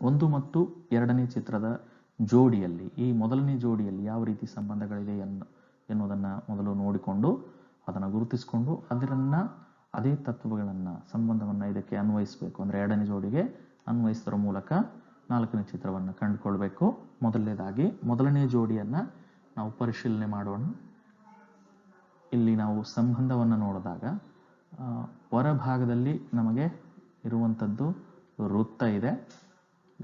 ಒಂದು ಮತ್ತು ಎರಡನೇ ಚಿತ್ರದ ಜೋಡಿಯಲ್ಲಿ, ಈ ಮೊದಲನೇ ಜೋಡಿಯಲ್ಲಿ ಯಾವ ರೀತಿ ಸಂಬಂಧಗಳಿದೆ ಎನ್ನು, ಎನ್ನುವುದನ್ನು ಮೊದಲು ನೋಡಿಕೊಂಡು ಅದನ್ನು ಗುರುತಿಸಿಕೊಂಡು ಅದರನ್ನು, ಅದೇ ತತ್ವಗಳನ್ನು, ಸಂಬಂಧವನ್ನು ಇದಕ್ಕೆ ಅನ್ವಯಿಸಬೇಕು. ಅಂದರೆ ಎರಡನೇ ಜೋಡಿಗೆ ಅನ್ವಯಿಸೋದ್ರ ಮೂಲಕ ನಾಲ್ಕನೇ ಚಿತ್ರವನ್ನು ಕಂಡುಕೊಳ್ಬೇಕು. ಮೊದಲನೇದಾಗಿ, ಮೊದಲನೇ ಜೋಡಿಯನ್ನು ನಾವು ಪರಿಶೀಲನೆ ಮಾಡೋಣ. ಇಲ್ಲಿ ನಾವು ಸಂಬಂಧವನ್ನು ನೋಡಿದಾಗ ಹೊರಭಾಗದಲ್ಲಿ ನಮಗೆ ಇರುವಂಥದ್ದು ವೃತ್ತ ಇದೆ.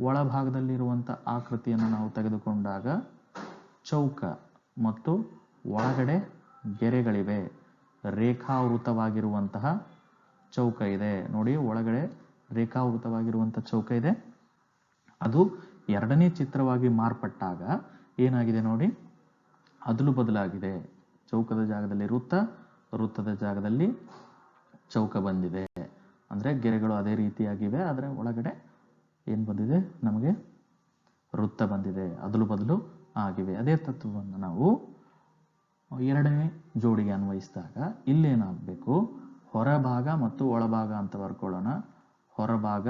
ಒಳಭಾಗದಲ್ಲಿರುವಂಥ ಆಕೃತಿಯನ್ನು ನಾವು ತೆಗೆದುಕೊಂಡಾಗ ಚೌಕ ಮತ್ತು ಒಳಗಡೆ ಗೆರೆಗಳಿವೆ. ರೇಖಾವೃತವಾಗಿರುವಂತಹ ಚೌಕ ಇದೆ. ನೋಡಿ, ಒಳಗಡೆ ರೇಖಾವೃತವಾಗಿರುವಂಥ ಚೌಕ ಇದೆ. ಅದು ಎರಡನೇ ಚಿತ್ರವಾಗಿ ಮಾರ್ಪಟ್ಟಾಗ ಏನಾಗಿದೆ ನೋಡಿ? ಅದಲು ಬದಲಾಗಿದೆ. ಚೌಕದ ಜಾಗದಲ್ಲಿ ವೃತ್ತ, ವೃತ್ತದ ಜಾಗದಲ್ಲಿ ಚೌಕ ಬಂದಿದೆ. ಅಂದರೆ ಗೆರೆಗಳು ಅದೇ ರೀತಿಯಾಗಿವೆ, ಆದರೆ ಒಳಗಡೆ ಏನು ಬಂದಿದೆ? ನಮಗೆ ವೃತ್ತ ಬಂದಿದೆ. ಅದಲು ಬದಲು ಆಗಿವೆ. ಅದೇ ತತ್ವವನ್ನು ನಾವು ಎರಡನೇ ಜೋಡಿಗೆ ಅನ್ವಯಿಸಿದಾಗ ಇಲ್ಲೇನಾಗಬೇಕು? ಹೊರಭಾಗ ಮತ್ತು ಒಳಭಾಗ ಅಂತ ಬರ್ಕೊಳ್ಳೋಣ. ಹೊರಭಾಗ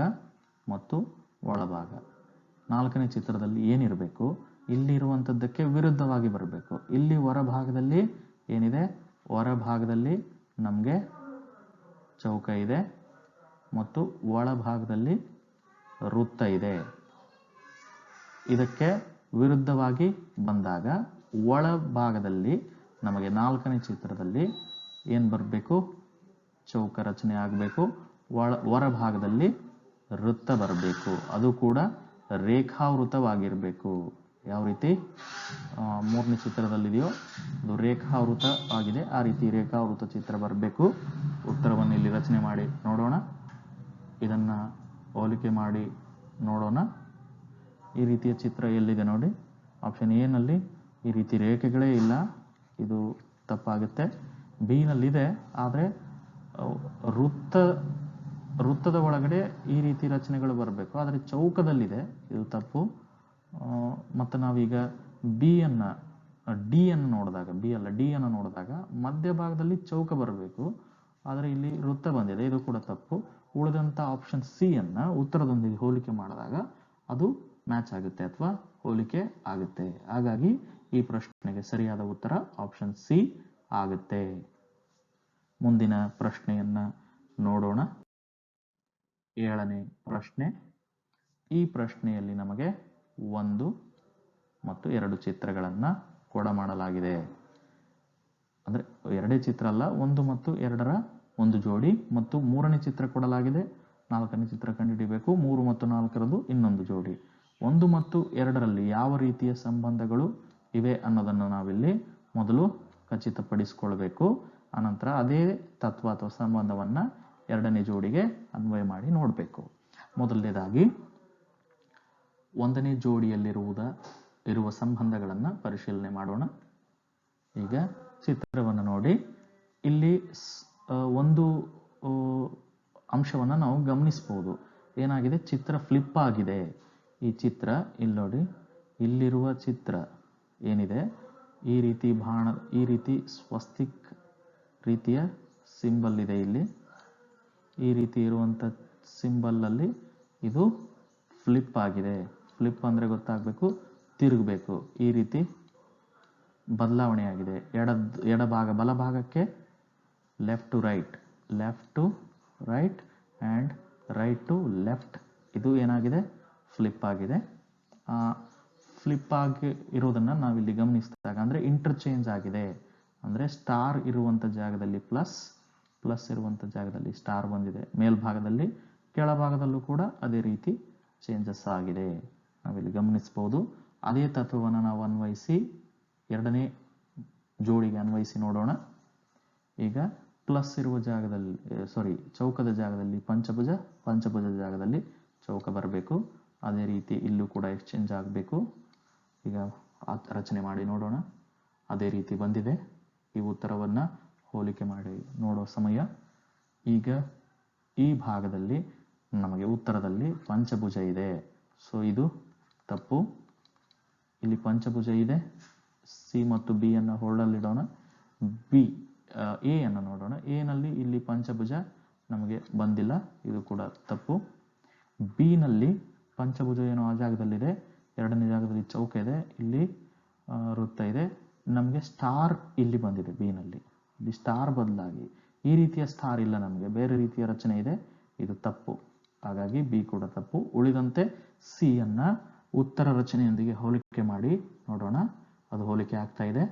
ಮತ್ತು ಒಳಭಾಗ. ನಾಲ್ಕನೇ ಚಿತ್ರದಲ್ಲಿ ಏನಿರಬೇಕು? ಇಲ್ಲಿರುವಂಥದ್ದಕ್ಕೆ ವಿರುದ್ಧವಾಗಿ ಬರಬೇಕು. ಇಲ್ಲಿ ಹೊರಭಾಗದಲ್ಲಿ ಏನಿದೆ? ಹೊರಭಾಗದಲ್ಲಿ ನಮಗೆ ಚೌಕ ಇದೆ ಮತ್ತು ಒಳಭಾಗದಲ್ಲಿ ವೃತ್ತ ಇದೆ. ಇದಕ್ಕೆ ವಿರುದ್ಧವಾಗಿ ಬಂದಾಗ ಒಳಭಾಗದಲ್ಲಿ ನಮಗೆ ನಾಲ್ಕನೇ ಚಿತ್ರದಲ್ಲಿ ಏನು ಬರಬೇಕು? ಚೌಕ ರಚನೆ ಆಗಬೇಕು. ಒಳ, ಹೊರಭಾಗದಲ್ಲಿ ವೃತ್ತ ಬರಬೇಕು. ಅದು ಕೂಡ ರೇಖಾವೃತವಾಗಿರಬೇಕು. ಯಾವ ರೀತಿ? ಮೂರನೇ ಚಿತ್ರದಲ್ಲಿದೆಯೋ ಅದು ರೇಖಾವೃತ ಆಗಿದೆ. ಆ ರೀತಿ ರೇಖಾವೃತ ಚಿತ್ರ ಬರಬೇಕು. ಉತ್ತರವನ್ನು ಇಲ್ಲಿ ರಚನೆ ಮಾಡಿ ನೋಡೋಣ. ಇದನ್ನು ಹೋಲಿಕೆ ಮಾಡಿ ನೋಡೋಣ. ಈ ರೀತಿಯ ಚಿತ್ರ ಎಲ್ಲಿದೆ ನೋಡಿ? ಆಪ್ಷನ್ ಎನಲ್ಲಿ ಈ ರೀತಿ ರೇಖೆಗಳೇ ಇಲ್ಲ. ಇದು ತಪ್ಪಾಗುತ್ತೆ. ಬಿ ನಲ್ಲಿದೆ. ಆದರೆ ವೃತ್ತ ವೃತ್ತದ ಒಳಗಡೆ ಈ ರೀತಿ ರಚನೆಗಳು ಬರಬೇಕು. ಆದರೆ ಚೌಕದಲ್ಲಿದೆ. ಇದು ತಪ್ಪು. ಮತ್ತು ನಾವೀಗ ಬಿ ಅನ್ನ ಡಿ ಅನ್ನು ನೋಡಿದಾಗ ಬಿ ಅಲ್ಲ ಡಿ ಅನ್ನು ನೋಡಿದಾಗ ಮಧ್ಯಭಾಗದಲ್ಲಿ ಚೌಕ ಬರಬೇಕು. ಆದರೆ ಇಲ್ಲಿ ವೃತ್ತ ಬಂದಿದೆ. ಇದು ಕೂಡ ತಪ್ಪು. ಉಳಿದಂಥ ಆಪ್ಷನ್ ಸಿ ಅನ್ನು ಉತ್ತರದೊಂದಿಗೆ ಹೋಲಿಕೆ ಮಾಡಿದಾಗ ಅದು ಮ್ಯಾಚ್ ಆಗುತ್ತೆ ಅಥವಾ ಹೋಲಿಕೆ ಆಗುತ್ತೆ. ಹಾಗಾಗಿ ಈ ಪ್ರಶ್ನೆಗೆ ಸರಿಯಾದ ಉತ್ತರ ಆಪ್ಷನ್ ಸಿ ಆಗುತ್ತೆ. ಮುಂದಿನ ಪ್ರಶ್ನೆಯನ್ನು ನೋಡೋಣ. ಏಳನೇ ಪ್ರಶ್ನೆ. ಈ ಪ್ರಶ್ನೆಯಲ್ಲಿ ನಮಗೆ ಒಂದು ಮತ್ತು ಎರಡು ಚಿತ್ರಗಳನ್ನು ಕೊಡಮಾಡಲಾಗಿದೆ ಅಂದರೆ ಎರಡೇ ಚಿತ್ರ ಅಲ್ಲ, ಒಂದು ಮತ್ತು ಎರಡರ ಒಂದು ಜೋಡಿ ಮತ್ತು ಮೂರನೇ ಚಿತ್ರ ಕೊಡಲಾಗಿದೆ. ನಾಲ್ಕನೇ ಚಿತ್ರ ಕಂಡುಹಿಡಿಯಬೇಕು ಮೂರು ಮತ್ತು ನಾಲ್ಕರದು ಇನ್ನೊಂದು ಜೋಡಿ. ಒಂದು ಮತ್ತು ಎರಡರಲ್ಲಿ ಯಾವ ರೀತಿಯ ಸಂಬಂಧಗಳು ಇವೆ ಅನ್ನೋದನ್ನು ನಾವಿಲ್ಲಿ ಮೊದಲು ಖಚಿತಪಡಿಸಿಕೊಳ್ಬೇಕು. ಅನಂತರ ಅದೇ ತತ್ವ ಅಥವಾ ಸಂಬಂಧವನ್ನು ಎರಡನೇ ಜೋಡಿಗೆ ಅನ್ವಯ ಮಾಡಿ ನೋಡಬೇಕು. ಮೊದಲನೇದಾಗಿ, ಒಂದನೇ ಜೋಡಿಯಲ್ಲಿರುವುದ, ಇರುವ ಸಂಬಂಧಗಳನ್ನು ಪರಿಶೀಲನೆ ಮಾಡೋಣ. ಈಗ ಚಿತ್ರವನ್ನು ನೋಡಿ. ಇಲ್ಲಿ ಒಂದು ಅಂಶವನ್ನು ನಾವು ಗಮನಿಸ್ಬೋದು. ಏನಾಗಿದೆ? ಚಿತ್ರ ಫ್ಲಿಪ್ ಆಗಿದೆ. ಈ ಚಿತ್ರ, ಇಲ್ಲಿ ನೋಡಿ. ಇಲ್ಲಿರುವ ಚಿತ್ರ ಏನಿದೆ? ಈ ರೀತಿ ಬಾಣ, ಈ ರೀತಿ ಸ್ವಸ್ತಿಕ್ ರೀತಿಯ ಸಿಂಬಲ್ ಇದೆ ಇಲ್ಲಿ. ಈ ರೀತಿ ಇರುವಂಥ ಸಿಂಬಲಲ್ಲಿ ಇದು ಫ್ಲಿಪ್ ಆಗಿದೆ. ಫ್ಲಿಪ್ ಅಂದರೆ ಗೊತ್ತಾಗಬೇಕು, ತಿರುಗಬೇಕು. ಈ ರೀತಿ ಬದಲಾವಣೆಯಾಗಿದೆ ಎಡ ಎಡಭಾಗ ಬಲಭಾಗಕ್ಕೆ left to right left to right and right to left ಇದು ಏನಾಗಿದೆ? ಫ್ಲಿಪ್ ಆಗಿದೆ. ಫ್ಲಿಪ್ ಆಗಿ ಇರೋದನ್ನು ನಾವಿಲ್ಲಿ ಗಮನಿಸಿದಾಗ ಅಂದರೆ ಇಂಟರ್ಚೇಂಜ್ ಆಗಿದೆ. ಅಂದರೆ ಸ್ಟಾರ್ ಇರುವಂಥ ಜಾಗದಲ್ಲಿ ಪ್ಲಸ್ ಪ್ಲಸ್ ಇರುವಂಥ ಜಾಗದಲ್ಲಿ ಸ್ಟಾರ್ ಬಂದಿದೆ. ಮೇಲ್ಭಾಗದಲ್ಲಿ ಕೆಳಭಾಗದಲ್ಲೂ ಕೂಡ ಅದೇ ರೀತಿ ಚೇಂಜಸ್ ಆಗಿದೆ. ನಾವಿಲ್ಲಿ ಗಮನಿಸ್ಬೋದು ಅದೇ ತತ್ವವನ್ನು ನಾವು ಅನ್ವಯಿಸಿ ಎರಡನೇ ಜೋಡಿಗೆ ಅನ್ವಯಿಸಿ ನೋಡೋಣ. ಈಗ ಪ್ಲಸ್ ಇರುವ ಜಾಗದಲ್ಲಿ ಸಾರಿ ಚೌಕದ ಜಾಗದಲ್ಲಿ ಪಂಚಭುಜ ಪಂಚಭುಜ ಜಾಗದಲ್ಲಿ ಚೌಕ ಬರಬೇಕು. ಅದೇ ರೀತಿ ಇಲ್ಲೂ ಕೂಡ ಎಕ್ಸ್ಚೇಂಜ್ ಆಗಬೇಕು. ಈಗ ರಚನೆ ಮಾಡಿ ನೋಡೋಣ. ಅದೇ ರೀತಿ ಬಂದಿದೆ. ಈ ಉತ್ತರವನ್ನು ಹೋಲಿಕೆ ಮಾಡಿ ನೋಡೋ ಸಮಯ. ಈಗ ಈ ಭಾಗದಲ್ಲಿ ನಮಗೆ ಉತ್ತರದಲ್ಲಿ ಪಂಚಭುಜ ಇದೆ. ಸೊ ಇದು ತಪ್ಪು. ಇಲ್ಲಿ ಪಂಚಭುಜ ಇದೆ. ಸಿ ಮತ್ತು ಬಿ ಅನ್ನು ಹೋಲ್ಡಲ್ಲಿಡೋಣ. ಬಿ ಎ ಅನ್ನು ನೋಡೋಣ. ಎ ನಲ್ಲಿ ಇಲ್ಲಿ ಪಂಚಭುಜ ನಮಗೆ ಬಂದಿಲ್ಲ. ಇದು ಕೂಡ ತಪ್ಪು. ಬಿ ನಲ್ಲಿ ಪಂಚಭುಜ ಏನೋ ಆ ಜಾಗದಲ್ಲಿದೆ. ಎರಡನೇ ಜಾಗದಲ್ಲಿ ಚೌಕ ಇದೆ. ಇಲ್ಲಿ ವೃತ್ತ ಇದೆ. ನಮಗೆ ಸ್ಟಾರ್ ಇಲ್ಲಿ ಬಂದಿದೆ ಬಿ ನಲ್ಲಿ. ಇಲ್ಲಿ ಸ್ಟಾರ್ ಬದಲಾಗಿ. ಈ ರೀತಿಯ ಸ್ಟಾರ್ ಇಲ್ಲ ನಮಗೆ. ಬೇರೆ ರೀತಿಯ ರಚನೆ ಇದೆ. ಇದು ತಪ್ಪು. ಹಾಗಾಗಿ ಬಿ ಕೂಡ ತಪ್ಪು. ಉಳಿದಂತೆ ಸಿ ಅನ್ನ ಉತ್ತರ ರಚನೆಯೊಂದಿಗೆ ಹೋಲಿಕೆ ಮಾಡಿ ನೋಡೋಣ. ಅದು ಹೋಲಿಕೆ ಆಗ್ತಾ ಇದೆ.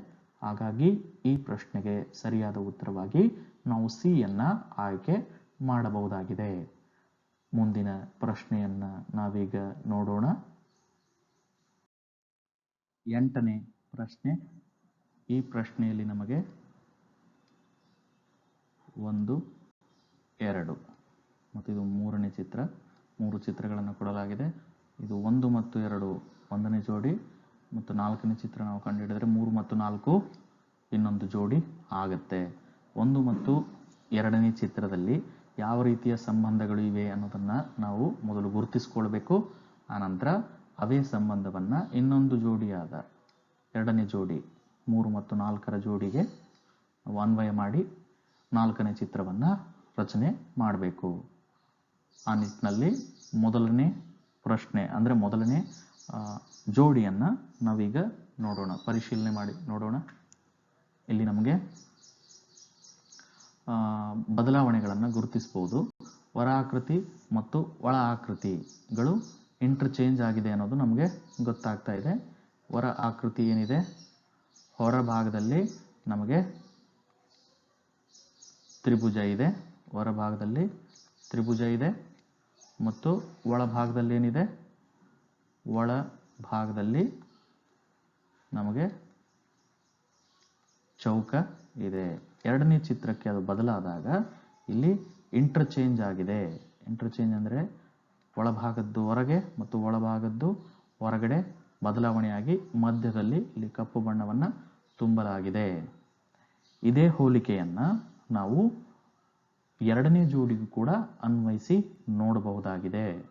ಹಾಗಾಗಿ ಈ ಪ್ರಶ್ನೆಗೆ ಸರಿಯಾದ ಉತ್ತರವಾಗಿ ನಾವು ಸಿ ಅನ್ನ ಆಯ್ಕೆ ಮಾಡಬಹುದಾಗಿದೆ. ಮುಂದಿನ ಪ್ರಶ್ನೆಯನ್ನ ನಾವೀಗ ನೋಡೋಣ. ಎಂಟನೇ ಪ್ರಶ್ನೆ. ಈ ಪ್ರಶ್ನೆಯಲ್ಲಿ ನಮಗೆ ಒಂದು, ಎರಡು. ಮತ್ತು ಇದು ಮೂರನೇ ಚಿತ್ರ. ಮೂರು ಚಿತ್ರಗಳನ್ನು ಕೊಡಲಾಗಿದೆ. ಇದು ಒಂದು ಮತ್ತು ಎರಡು ಒಂದನೇ ಜೋಡಿ ಮತ್ತು ನಾಲ್ಕನೇ ಚಿತ್ರ ನಾವು ಕಂಡುಹಿಡಿದರೆ ಮೂರು ಮತ್ತು ನಾಲ್ಕು ಇನ್ನೊಂದು ಜೋಡಿ ಆಗುತ್ತೆ. ಒಂದು ಮತ್ತು ಎರಡನೇ ಚಿತ್ರದಲ್ಲಿ ಯಾವ ರೀತಿಯ ಸಂಬಂಧಗಳು ಇವೆ ಅನ್ನೋದನ್ನು ನಾವು ಮೊದಲು ಗುರುತಿಸ್ಕೊಳ್ಬೇಕು. ಆನಂತರ ಅದೇ ಸಂಬಂಧವನ್ನು ಇನ್ನೊಂದು ಜೋಡಿಯಾದ ಎರಡನೇ ಜೋಡಿ, ಮೂರು ಮತ್ತು ನಾಲ್ಕರ ಜೋಡಿಗೆ ನಾವು ಅನ್ವಯ ಮಾಡಿ ನಾಲ್ಕನೇ ಚಿತ್ರವನ್ನು ರಚನೆ ಮಾಡಬೇಕು. ಆ ನಿಟ್ಟಿನಲ್ಲಿ ಮೊದಲನೇ ಪ್ರಶ್ನೆ ಅಂದರೆ ಮೊದಲನೇ ಜೋಡಿಯನ್ನ ನಾವೀಗ ನೋಡೋಣ. ಪರಿಶೀಲನೆ ಮಾಡಿ ನೋಡೋಣ. ಇಲ್ಲಿ ನಮಗೆ ಬದಲಾವಣೆಗಳನ್ನು ಗುರುತಿಸ್ಬೋದು. ಹೊರ ಆಕೃತಿ ಮತ್ತು ಒಳ ಆಕೃತಿಗಳು ಇಂಟರ್ಚೇಂಜ್ ಆಗಿದೆ ಅನ್ನೋದು ನಮಗೆ ಗೊತ್ತಾಗ್ತಾ ಇದೆ. ಹೊರ ಆಕೃತಿ ಏನಿದೆ? ಹೊರ ಭಾಗದಲ್ಲಿ ನಮಗೆ ತ್ರಿಭುಜ ಇದೆ. ಹೊರಭಾಗದಲ್ಲಿ ತ್ರಿಭುಜ ಇದೆ. ಮತ್ತು ಒಳಭಾಗದಲ್ಲಿ ಏನಿದೆ? ಒಳ ಭಾಗದಲ್ಲಿ ನಮಗೆ ಚೌಕ ಇದೆ. ಎರಡನೇ ಚಿತ್ರಕ್ಕೆ ಅದು ಬದಲಾದಾಗ ಇಲ್ಲಿ ಇಂಟರ್ಚೇಂಜ್ ಆಗಿದೆ. ಇಂಟರ್ಚೇಂಜ್ ಅಂದರೆ ಒಳಭಾಗದ್ದು ಹೊರಗೆ ಮತ್ತು ಒಳಭಾಗದ್ದು ಹೊರಗಡೆ ಬದಲಾವಣೆಯಾಗಿ ಮಧ್ಯದಲ್ಲಿ ಇಲ್ಲಿ ಕಪ್ಪು ಬಣ್ಣವನ್ನು ತುಂಬಲಾಗಿದೆ. ಇದೇ ಹೋಲಿಕೆಯನ್ನು ನಾವು ಎರಡನೇ ಜೋಡಿಗೂ ಕೂಡ ಅನ್ವಯಿಸಿ ನೋಡಬಹುದಾಗಿದೆ.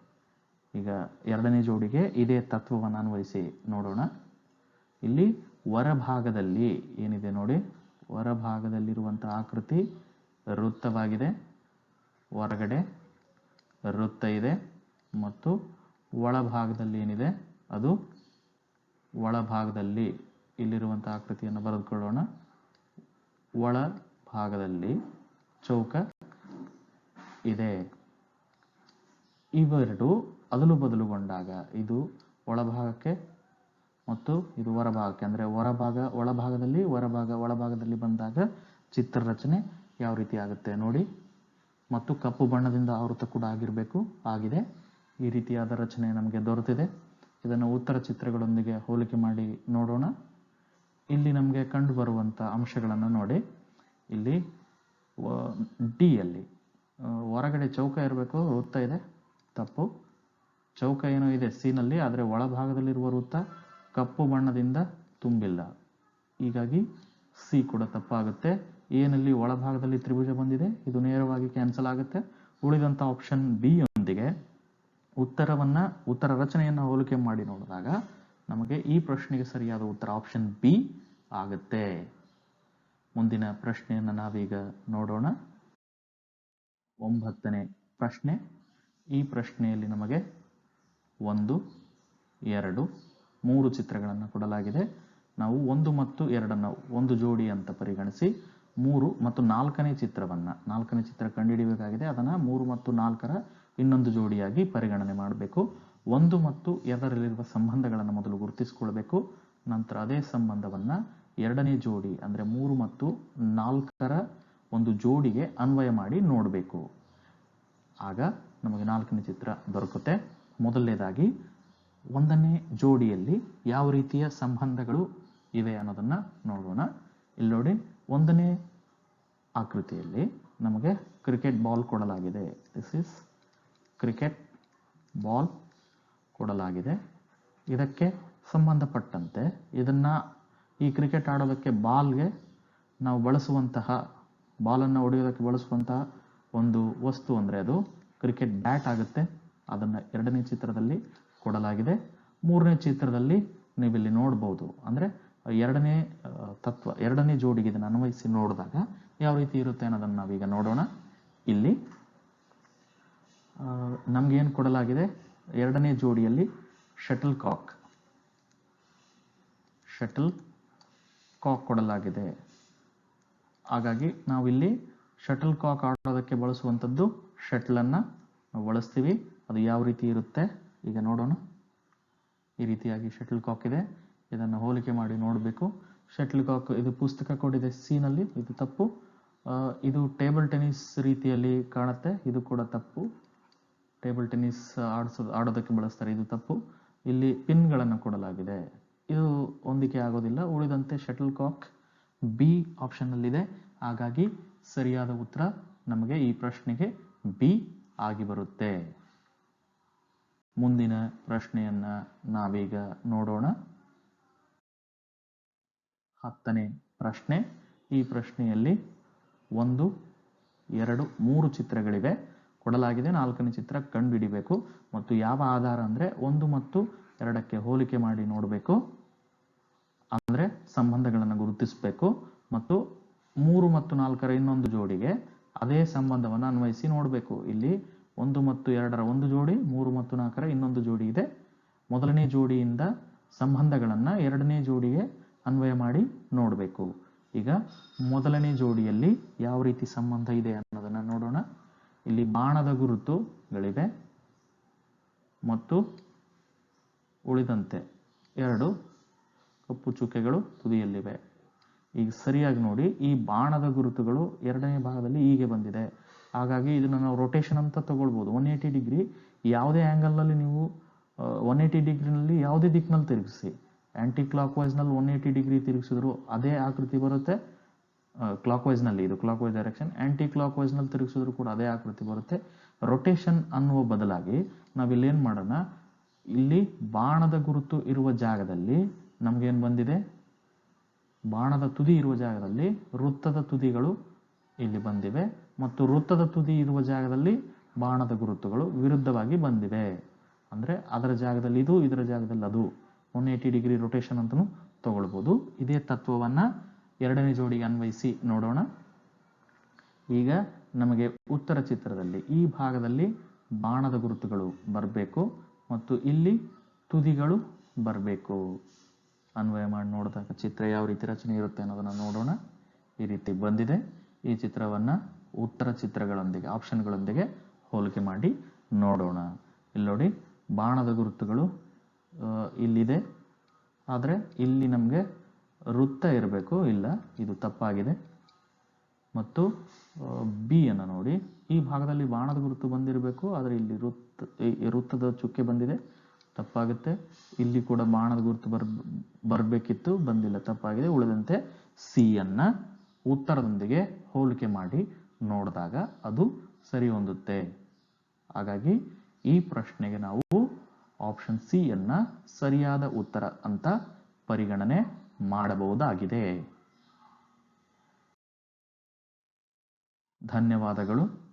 ಈಗ ಎರಡನೇ ಜೋಡಿಗೆ ಇದೇ ತತ್ವವನ್ನು ಅನ್ವಯಿಸಿ ನೋಡೋಣ. ಇಲ್ಲಿ ಹೊರಭಾಗದಲ್ಲಿ ಏನಿದೆ ನೋಡಿ? ಹೊರಭಾಗದಲ್ಲಿರುವಂಥ ಆಕೃತಿ ವೃತ್ತವಾಗಿದೆ. ಹೊರಗಡೆ ವೃತ್ತ ಇದೆ ಮತ್ತು ಒಳಭಾಗದಲ್ಲಿ ಏನಿದೆ? ಅದು ಒಳಭಾಗದಲ್ಲಿ ಇಲ್ಲಿರುವಂಥ ಆಕೃತಿಯನ್ನು ಬರೆದುಕೊಳ್ಳೋಣ. ಒಳ ಭಾಗದಲ್ಲಿ ಚೌಕ ಇದೆ. ಇವೆರಡು ಅದಲು ಬದಲುಗೊಂಡಾಗ ಇದು ಒಳಭಾಗಕ್ಕೆ ಮತ್ತು ಇದು ಹೊರಭಾಗಕ್ಕೆ. ಅಂದರೆ ಹೊರಭಾಗ, ಒಳಭಾಗದಲ್ಲಿ ಹೊರಭಾಗ, ಒಳಭಾಗದಲ್ಲಿ ಬಂದಾಗ ಚಿತ್ರರಚನೆ ಯಾವ ರೀತಿ ಆಗುತ್ತೆ ನೋಡಿ. ಮತ್ತು ಕಪ್ಪು ಬಣ್ಣದಿಂದ ಆವೃತ ಕೂಡ ಆಗಿರಬೇಕು, ಆಗಿದೆ. ಈ ರೀತಿಯಾದ ರಚನೆ ನಮಗೆ ದೊರೆತಿದೆ. ಇದನ್ನು ಉತ್ತರ ಚಿತ್ರಗಳೊಂದಿಗೆ ಹೋಲಿಕೆ ಮಾಡಿ ನೋಡೋಣ. ಇಲ್ಲಿ ನಮಗೆ ಕಂಡು ಬರುವಂಥ ಅಂಶಗಳನ್ನು ನೋಡಿ. ಇಲ್ಲಿ ಡಿ ಅಲ್ಲಿ. ಹೊರಗಡೆ ಚೌಕ ಇರಬೇಕು, ವೃತ್ತ ಇದೆ, ತಪ್ಪು. ಚೌಕ ಏನೋ ಇದೆ ಸೀನಲ್ಲಿ ಆದರೆ ಒಳಭಾಗದಲ್ಲಿರುವ ವೃತ್ತ ಕಪ್ಪು ಬಣ್ಣದಿಂದ ತುಂಬಿಲ್ಲ. ಹೀಗಾಗಿ ಸಿ ಕೂಡ ತಪ್ಪಾಗುತ್ತೆ. ಏನಲ್ಲಿ ಒಳಭಾಗದಲ್ಲಿ ತ್ರಿಭುಜ ಬಂದಿದೆ, ಇದು ನೇರವಾಗಿ ಕ್ಯಾನ್ಸಲ್ ಆಗುತ್ತೆ. ಉಳಿದಂಥ ಆಪ್ಷನ್ ಬಿ ಯೊಂದಿಗೆ ಉತ್ತರವನ್ನು, ಉತ್ತರ ರಚನೆಯನ್ನು ಹೋಲಿಕೆ ಮಾಡಿ ನೋಡಿದಾಗ, ನಮಗೆ ಈ ಪ್ರಶ್ನೆಗೆ ಸರಿಯಾದ ಉತ್ತರ ಆಪ್ಷನ್ ಬಿ ಆಗುತ್ತೆ. ಮುಂದಿನ ಪ್ರಶ್ನೆಯನ್ನು ನಾವೀಗ ನೋಡೋಣ. ಒಂಬತ್ತನೇ ಪ್ರಶ್ನೆ. ಈ ಪ್ರಶ್ನೆಯಲ್ಲಿ ನಮಗೆ ಒಂದು, ಎರಡು, ಮೂರು ಚಿತ್ರಗಳನ್ನು ಕೊಡಲಾಗಿದೆ. ನಾವು ಒಂದು ಮತ್ತು ಎರಡನ್ನು ಒಂದು ಜೋಡಿ ಅಂತ ಪರಿಗಣಿಸಿ, ಮೂರು ಮತ್ತು ನಾಲ್ಕನೇ ಚಿತ್ರವನ್ನು, ನಾಲ್ಕನೇ ಚಿತ್ರ ಕಂಡುಹಿಡಿಯಬೇಕಾಗಿದೆ ಅದನ್ನು ಮೂರು ಮತ್ತು ನಾಲ್ಕರ ಇನ್ನೊಂದು ಜೋಡಿಯಾಗಿ ಪರಿಗಣನೆ ಮಾಡಬೇಕು. ಒಂದು ಮತ್ತು ಎರಡರಲ್ಲಿರುವ ಸಂಬಂಧಗಳನ್ನು ಮೊದಲು ಗುರುತಿಸಿಕೊಳ್ಬೇಕು ನಂತರ ಅದೇ ಸಂಬಂಧವನ್ನು ಎರಡನೇ ಜೋಡಿ ಅಂದರೆ ಮೂರು ಮತ್ತು ನಾಲ್ಕರ ಒಂದು ಜೋಡಿಗೆ ಅನ್ವಯ ಮಾಡಿ ನೋಡಬೇಕು. ಆಗ ನಮಗೆ ನಾಲ್ಕನೇ ಚಿತ್ರ ದೊರಕುತ್ತೆ. ಮೊದಲನೇದಾಗಿ ಒಂದನೇ ಜೋಡಿಯಲ್ಲಿ ಯಾವ ರೀತಿಯ ಸಂಬಂಧಗಳು ಇವೆ ಅನ್ನೋದನ್ನು ನೋಡೋಣ. ಇಲ್ಲಿ ನೋಡಿ, ಒಂದನೇ ಆಕೃತಿಯಲ್ಲಿ ನಮಗೆ ಕ್ರಿಕೆಟ್ ಬಾಲ್ ಕೊಡಲಾಗಿದೆ. ದಿಸ್ ಇಸ್ ಕ್ರಿಕೆಟ್ ಬಾಲ್ ಕೊಡಲಾಗಿದೆ. ಇದಕ್ಕೆ ಸಂಬಂಧಪಟ್ಟಂತೆ ಇದನ್ನ ಈ ಕ್ರಿಕೆಟ್ ಆಡೋದಕ್ಕೆ ಬಾಲ್ಗೆ ನಾವು ಬಳಸುವಂತಹ, ಬಾಲನ್ನು ಹೊಡೆಯೋದಕ್ಕೆ ಬಳಸುವಂತಹ ಒಂದು ವಸ್ತು ಅಂದರೆ ಅದು ಕ್ರಿಕೆಟ್ ಬ್ಯಾಟ್ ಆಗುತ್ತೆ. ಅದನ್ನು ಎರಡನೇ ಚಿತ್ರದಲ್ಲಿ ಕೊಡಲಾಗಿದೆ. ಮೂರನೇ ಚಿತ್ರದಲ್ಲಿ ನೀವಿಲ್ಲಿ ನೋಡ್ಬೋದು. ಅಂದರೆ ಎರಡನೇ ತತ್ವ, ಎರಡನೇ ಜೋಡಿಗೆ ಇದನ್ನು ಅನ್ವಯಿಸಿ ನೋಡಿದಾಗ ಯಾವ ರೀತಿ ಇರುತ್ತೆ ಅನ್ನೋದನ್ನು ನಾವೀಗ ನೋಡೋಣ. ಇಲ್ಲಿ ನಮಗೇನು ಕೊಡಲಾಗಿದೆ? ಎರಡನೇ ಜೋಡಿಯಲ್ಲಿ ಶಟಲ್ ಕಾಕ್ ಶಟಲ್ ಕಾಕ್ ಕೊಡಲಾಗಿದೆ. ಹಾಗಾಗಿ ನಾವಿಲ್ಲಿ ಶಟಲ್ ಕಾಕ್ ಆಡೋದಕ್ಕೆ ಬಳಸುವಂಥದ್ದು ಶಟ್ಲನ್ನು ನಾವು ಬಳಸ್ತೀವಿ. ಅದು ಯಾವ ರೀತಿ ಇರುತ್ತೆ? ಈಗ ನೋಡೋಣ. ಈ ರೀತಿಯಾಗಿ ಶಟಲ್ ಕಾಕ್ ಇದೆ. ಇದನ್ನು ಹೋಲಿಕೆ ಮಾಡಿ ನೋಡಬೇಕು. ಶಟಲ್ ಕಾಕ್ ಇದು ಪುಸ್ತಕ ಕೊಟ್ಟಿದೆ ಸೀನಲ್ಲಿ. ಇದು ತಪ್ಪು. ಇದು ಟೇಬಲ್ ಟೆನ್ನಿಸ್ ರೀತಿಯಲ್ಲಿ ಕಾಣುತ್ತೆ. ಇದು ಕೂಡ ತಪ್ಪು. ಟೇಬಲ್ ಟೆನ್ನಿಸ್ ಆಡಿಸೋದು ಆಡೋದಕ್ಕೆ ಬಳಸ್ತಾರೆ. ಇದು ತಪ್ಪು. ಇಲ್ಲಿ ಪಿನ್ಗಳನ್ನು ಕೊಡಲಾಗಿದೆ. ಇದು ಹೊಂದಿಕೆ ಆಗೋದಿಲ್ಲ. ಉಳಿದಂತೆ ಶಟಲ್ ಕಾಕ್ ಬಿ ಆಪ್ಷನ್ನಲ್ಲಿದೆ ಹಾಗಾಗಿ ಸರಿಯಾದ ಉತ್ತರ ನಮಗೆ ಈ ಪ್ರಶ್ನೆಗೆ ಬಿ ಆಗಿ ಬರುತ್ತೆ. ಮುಂದಿನ ಪ್ರಶ್ನೆಯನ್ನ ನಾವೀಗ ನೋಡೋಣ. ಹತ್ತನೇ ಪ್ರಶ್ನೆ. ಈ ಪ್ರಶ್ನೆಯಲ್ಲಿ ಒಂದು, ಎರಡು, ಮೂರು ಚಿತ್ರಗಳಿವೆ. ಕೊಡಲಾಗಿದೆ. ನಾಲ್ಕನೇ ಚಿತ್ರ ಕಂಡುಹಿಡಿಬೇಕು. ಮತ್ತು ಯಾವ ಆಧಾರ ಅಂದರೆ ಒಂದು ಮತ್ತು ಎರಡಕ್ಕೆ ಹೋಲಿಕೆ ಮಾಡಿ ನೋಡಬೇಕು. ಅಂದರೆ ಸಂಬಂಧಗಳನ್ನು ಗುರುತಿಸಬೇಕು ಮತ್ತು ಮೂರು ಮತ್ತು ನಾಲ್ಕರ ಇನ್ನೊಂದು ಜೋಡಿಗೆ ಅದೇ ಸಂಬಂಧವನ್ನು ಅನ್ವಯಿಸಿ ನೋಡಬೇಕು. ಇಲ್ಲಿ ಒಂದು ಮತ್ತು ಎರಡರ ಒಂದು ಜೋಡಿ, ಮೂರು ಮತ್ತು ನಾಲ್ಕರ ಇನ್ನೊಂದು ಜೋಡಿ ಇದೆ. ಮೊದಲನೇ ಜೋಡಿಯಿಂದ ಸಂಬಂಧಗಳನ್ನು ಎರಡನೇ ಜೋಡಿಗೆ ಅನ್ವಯ ಮಾಡಿ ನೋಡಬೇಕು. ಈಗ ಮೊದಲನೇ ಜೋಡಿಯಲ್ಲಿ ಯಾವ ರೀತಿ ಸಂಬಂಧ ಇದೆ ಅನ್ನೋದನ್ನು ನೋಡೋಣ. ಇಲ್ಲಿ ಬಾಣದ ಗುರುತುಗಳಿವೆ ಮತ್ತು ಉಳಿದಂತೆ ಎರಡು ಕಪ್ಪು ಚುಕ್ಕೆಗಳು ತುದಿಯಲ್ಲಿವೆ. ಈಗ ಸರಿಯಾಗಿ ನೋಡಿ, ಈ ಬಾಣದ ಗುರುತುಗಳು ಎರಡನೇ ಭಾಗದಲ್ಲಿ ಹೀಗೆ ಬಂದಿದೆ. ಹಾಗಾಗಿ ಇದನ್ನು ನಾವು ರೊಟೇಷನ್ ಅಂತ ತಗೊಳ್ಬೋದು. ಒನ್ ಏಯ್ಟಿ ಡಿಗ್ರಿ ಯಾವುದೇ ಆ್ಯಂಗಲ್ನಲ್ಲಿ ನೀವು ಒನ್ ಏಯ್ಟಿ ಡಿಗ್ರಿನಲ್ಲಿ ಯಾವುದೇ ದಿಕ್ಕಿನಲ್ಲಿ ತಿರುಗಿಸಿ. ಆ್ಯಂಟಿ ಕ್ಲಾಕ್ ವೈಸ್ನಲ್ಲಿ ಒನ್ ಏಯ್ಟಿ ಡಿಗ್ರಿ ತಿರುಗಿಸಿದ್ರು ಅದೇ ಆಕೃತಿ ಬರುತ್ತೆ. ಕ್ಲಾಕ್ ವೈಸ್ನಲ್ಲಿ ಇದು ಕ್ಲಾಕ್ ವೈಸ್ ಡೈರೆಕ್ಷನ್ ಆ್ಯಂಟಿ ಕ್ಲಾಕ್ ವೈಸ್ನಲ್ಲಿ ತಿರುಗಿಸಿದ್ರು ಕೂಡ ಅದೇ ಆಕೃತಿ ಬರುತ್ತೆ. ರೊಟೇಷನ್ ಅನ್ನುವ ಬದಲಾಗಿ ನಾವಿಲ್ಲಿ ಏನು ಮಾಡೋಣ, ಇಲ್ಲಿ ಬಾಣದ ಗುರುತು ಇರುವ ಜಾಗದಲ್ಲಿ ನಮಗೇನು ಬಂದಿದೆ? ಬಾಣದ ತುದಿ ಇರುವ ಜಾಗದಲ್ಲಿ ವೃತ್ತದ ತುದಿಗಳು ಇಲ್ಲಿ ಬಂದಿವೆ. ಮತ್ತು ವೃತ್ತದ ತುದಿ ಇರುವ ಜಾಗದಲ್ಲಿ ಬಾಣದ ಗುರುತುಗಳು ವಿರುದ್ಧವಾಗಿ ಬಂದಿವೆ. ಅಂದರೆ ಅದರ ಜಾಗದಲ್ಲಿ ಇದು, ಇದರ ಜಾಗದಲ್ಲಿ ಅದು. ಒನ್ ಏಯ್ಟಿ ಡಿಗ್ರಿ ರೊಟೇಷನ್ ಅಂತಲೂ ತಗೊಳ್ಬೋದು. ಇದೇ ತತ್ವವನ್ನು ಎರಡನೇ ಜೋಡಿಗೆ ಅನ್ವಯಿಸಿ ನೋಡೋಣ. ಈಗ ನಮಗೆ ಉತ್ತರ ಚಿತ್ರದಲ್ಲಿ ಈ ಭಾಗದಲ್ಲಿ ಬಾಣದ ಗುರುತುಗಳು ಬರಬೇಕು. ಮತ್ತು ಇಲ್ಲಿ ತುದಿಗಳು ಬರಬೇಕು. ಅನ್ವಯ ಮಾಡಿ ನೋಡಿದಾಗ ಚಿತ್ರ ಯಾವ ರೀತಿ ರಚನೆ ಇರುತ್ತೆ ಅನ್ನೋದನ್ನು ನೋಡೋಣ. ಈ ರೀತಿ ಬಂದಿದೆ. ಈ ಚಿತ್ರವನ್ನು ಉತ್ತರ ಚಿತ್ರಗಳೊಂದಿಗೆ, ಆಪ್ಷನ್ಗಳೊಂದಿಗೆ ಹೋಲಿಕೆ ಮಾಡಿ ನೋಡೋಣ. ಇಲ್ಲಿ ನೋಡಿ, ಬಾಣದ ಗುರುತುಗಳು ಇಲ್ಲಿದೆ. ಆದರೆ ಇಲ್ಲಿ ನಮಗೆ ವೃತ್ತ ಇರಬೇಕು. ಇಲ್ಲ, ಇದು ತಪ್ಪಾಗಿದೆ. ಮತ್ತು ಬಿ ಅನ್ನು ನೋಡಿ. ಈ ಭಾಗದಲ್ಲಿ ಬಾಣದ ಗುರುತು ಬಂದಿರಬೇಕು, ಆದರೆ ಇಲ್ಲಿ ವೃತ್ತ ವೃತ್ತದ ಚುಕ್ಕೆ ಬಂದಿದೆ. ತಪ್ಪಾಗುತ್ತೆ. ಇಲ್ಲಿ ಕೂಡ ಬಾಣದ ಗುರುತು ಬರ್, ಬರಬೇಕಿತ್ತು, ಬಂದಿಲ್ಲ, ತಪ್ಪಾಗಿದೆ. ಉಳಿದಂತೆ ಸಿ ಅನ್ನ ಉತ್ತರದೊಂದಿಗೆ ಹೋಲಿಕೆ ಮಾಡಿ ನೋಡಿದಾಗ ಅದು ಸರಿ ಹೊಂದುತ್ತೆ ಹಾಗಾಗಿ ಈ ಪ್ರಶ್ನೆಗೆ ನಾವು ಆಪ್ಷನ್ ಸಿ ಅನ್ನ ಸರಿಯಾದ ಉತ್ತರ ಅಂತ ಪರಿಗಣನೆ ಮಾಡಬಹುದಾಗಿದೆ. ಧನ್ಯವಾದಗಳು.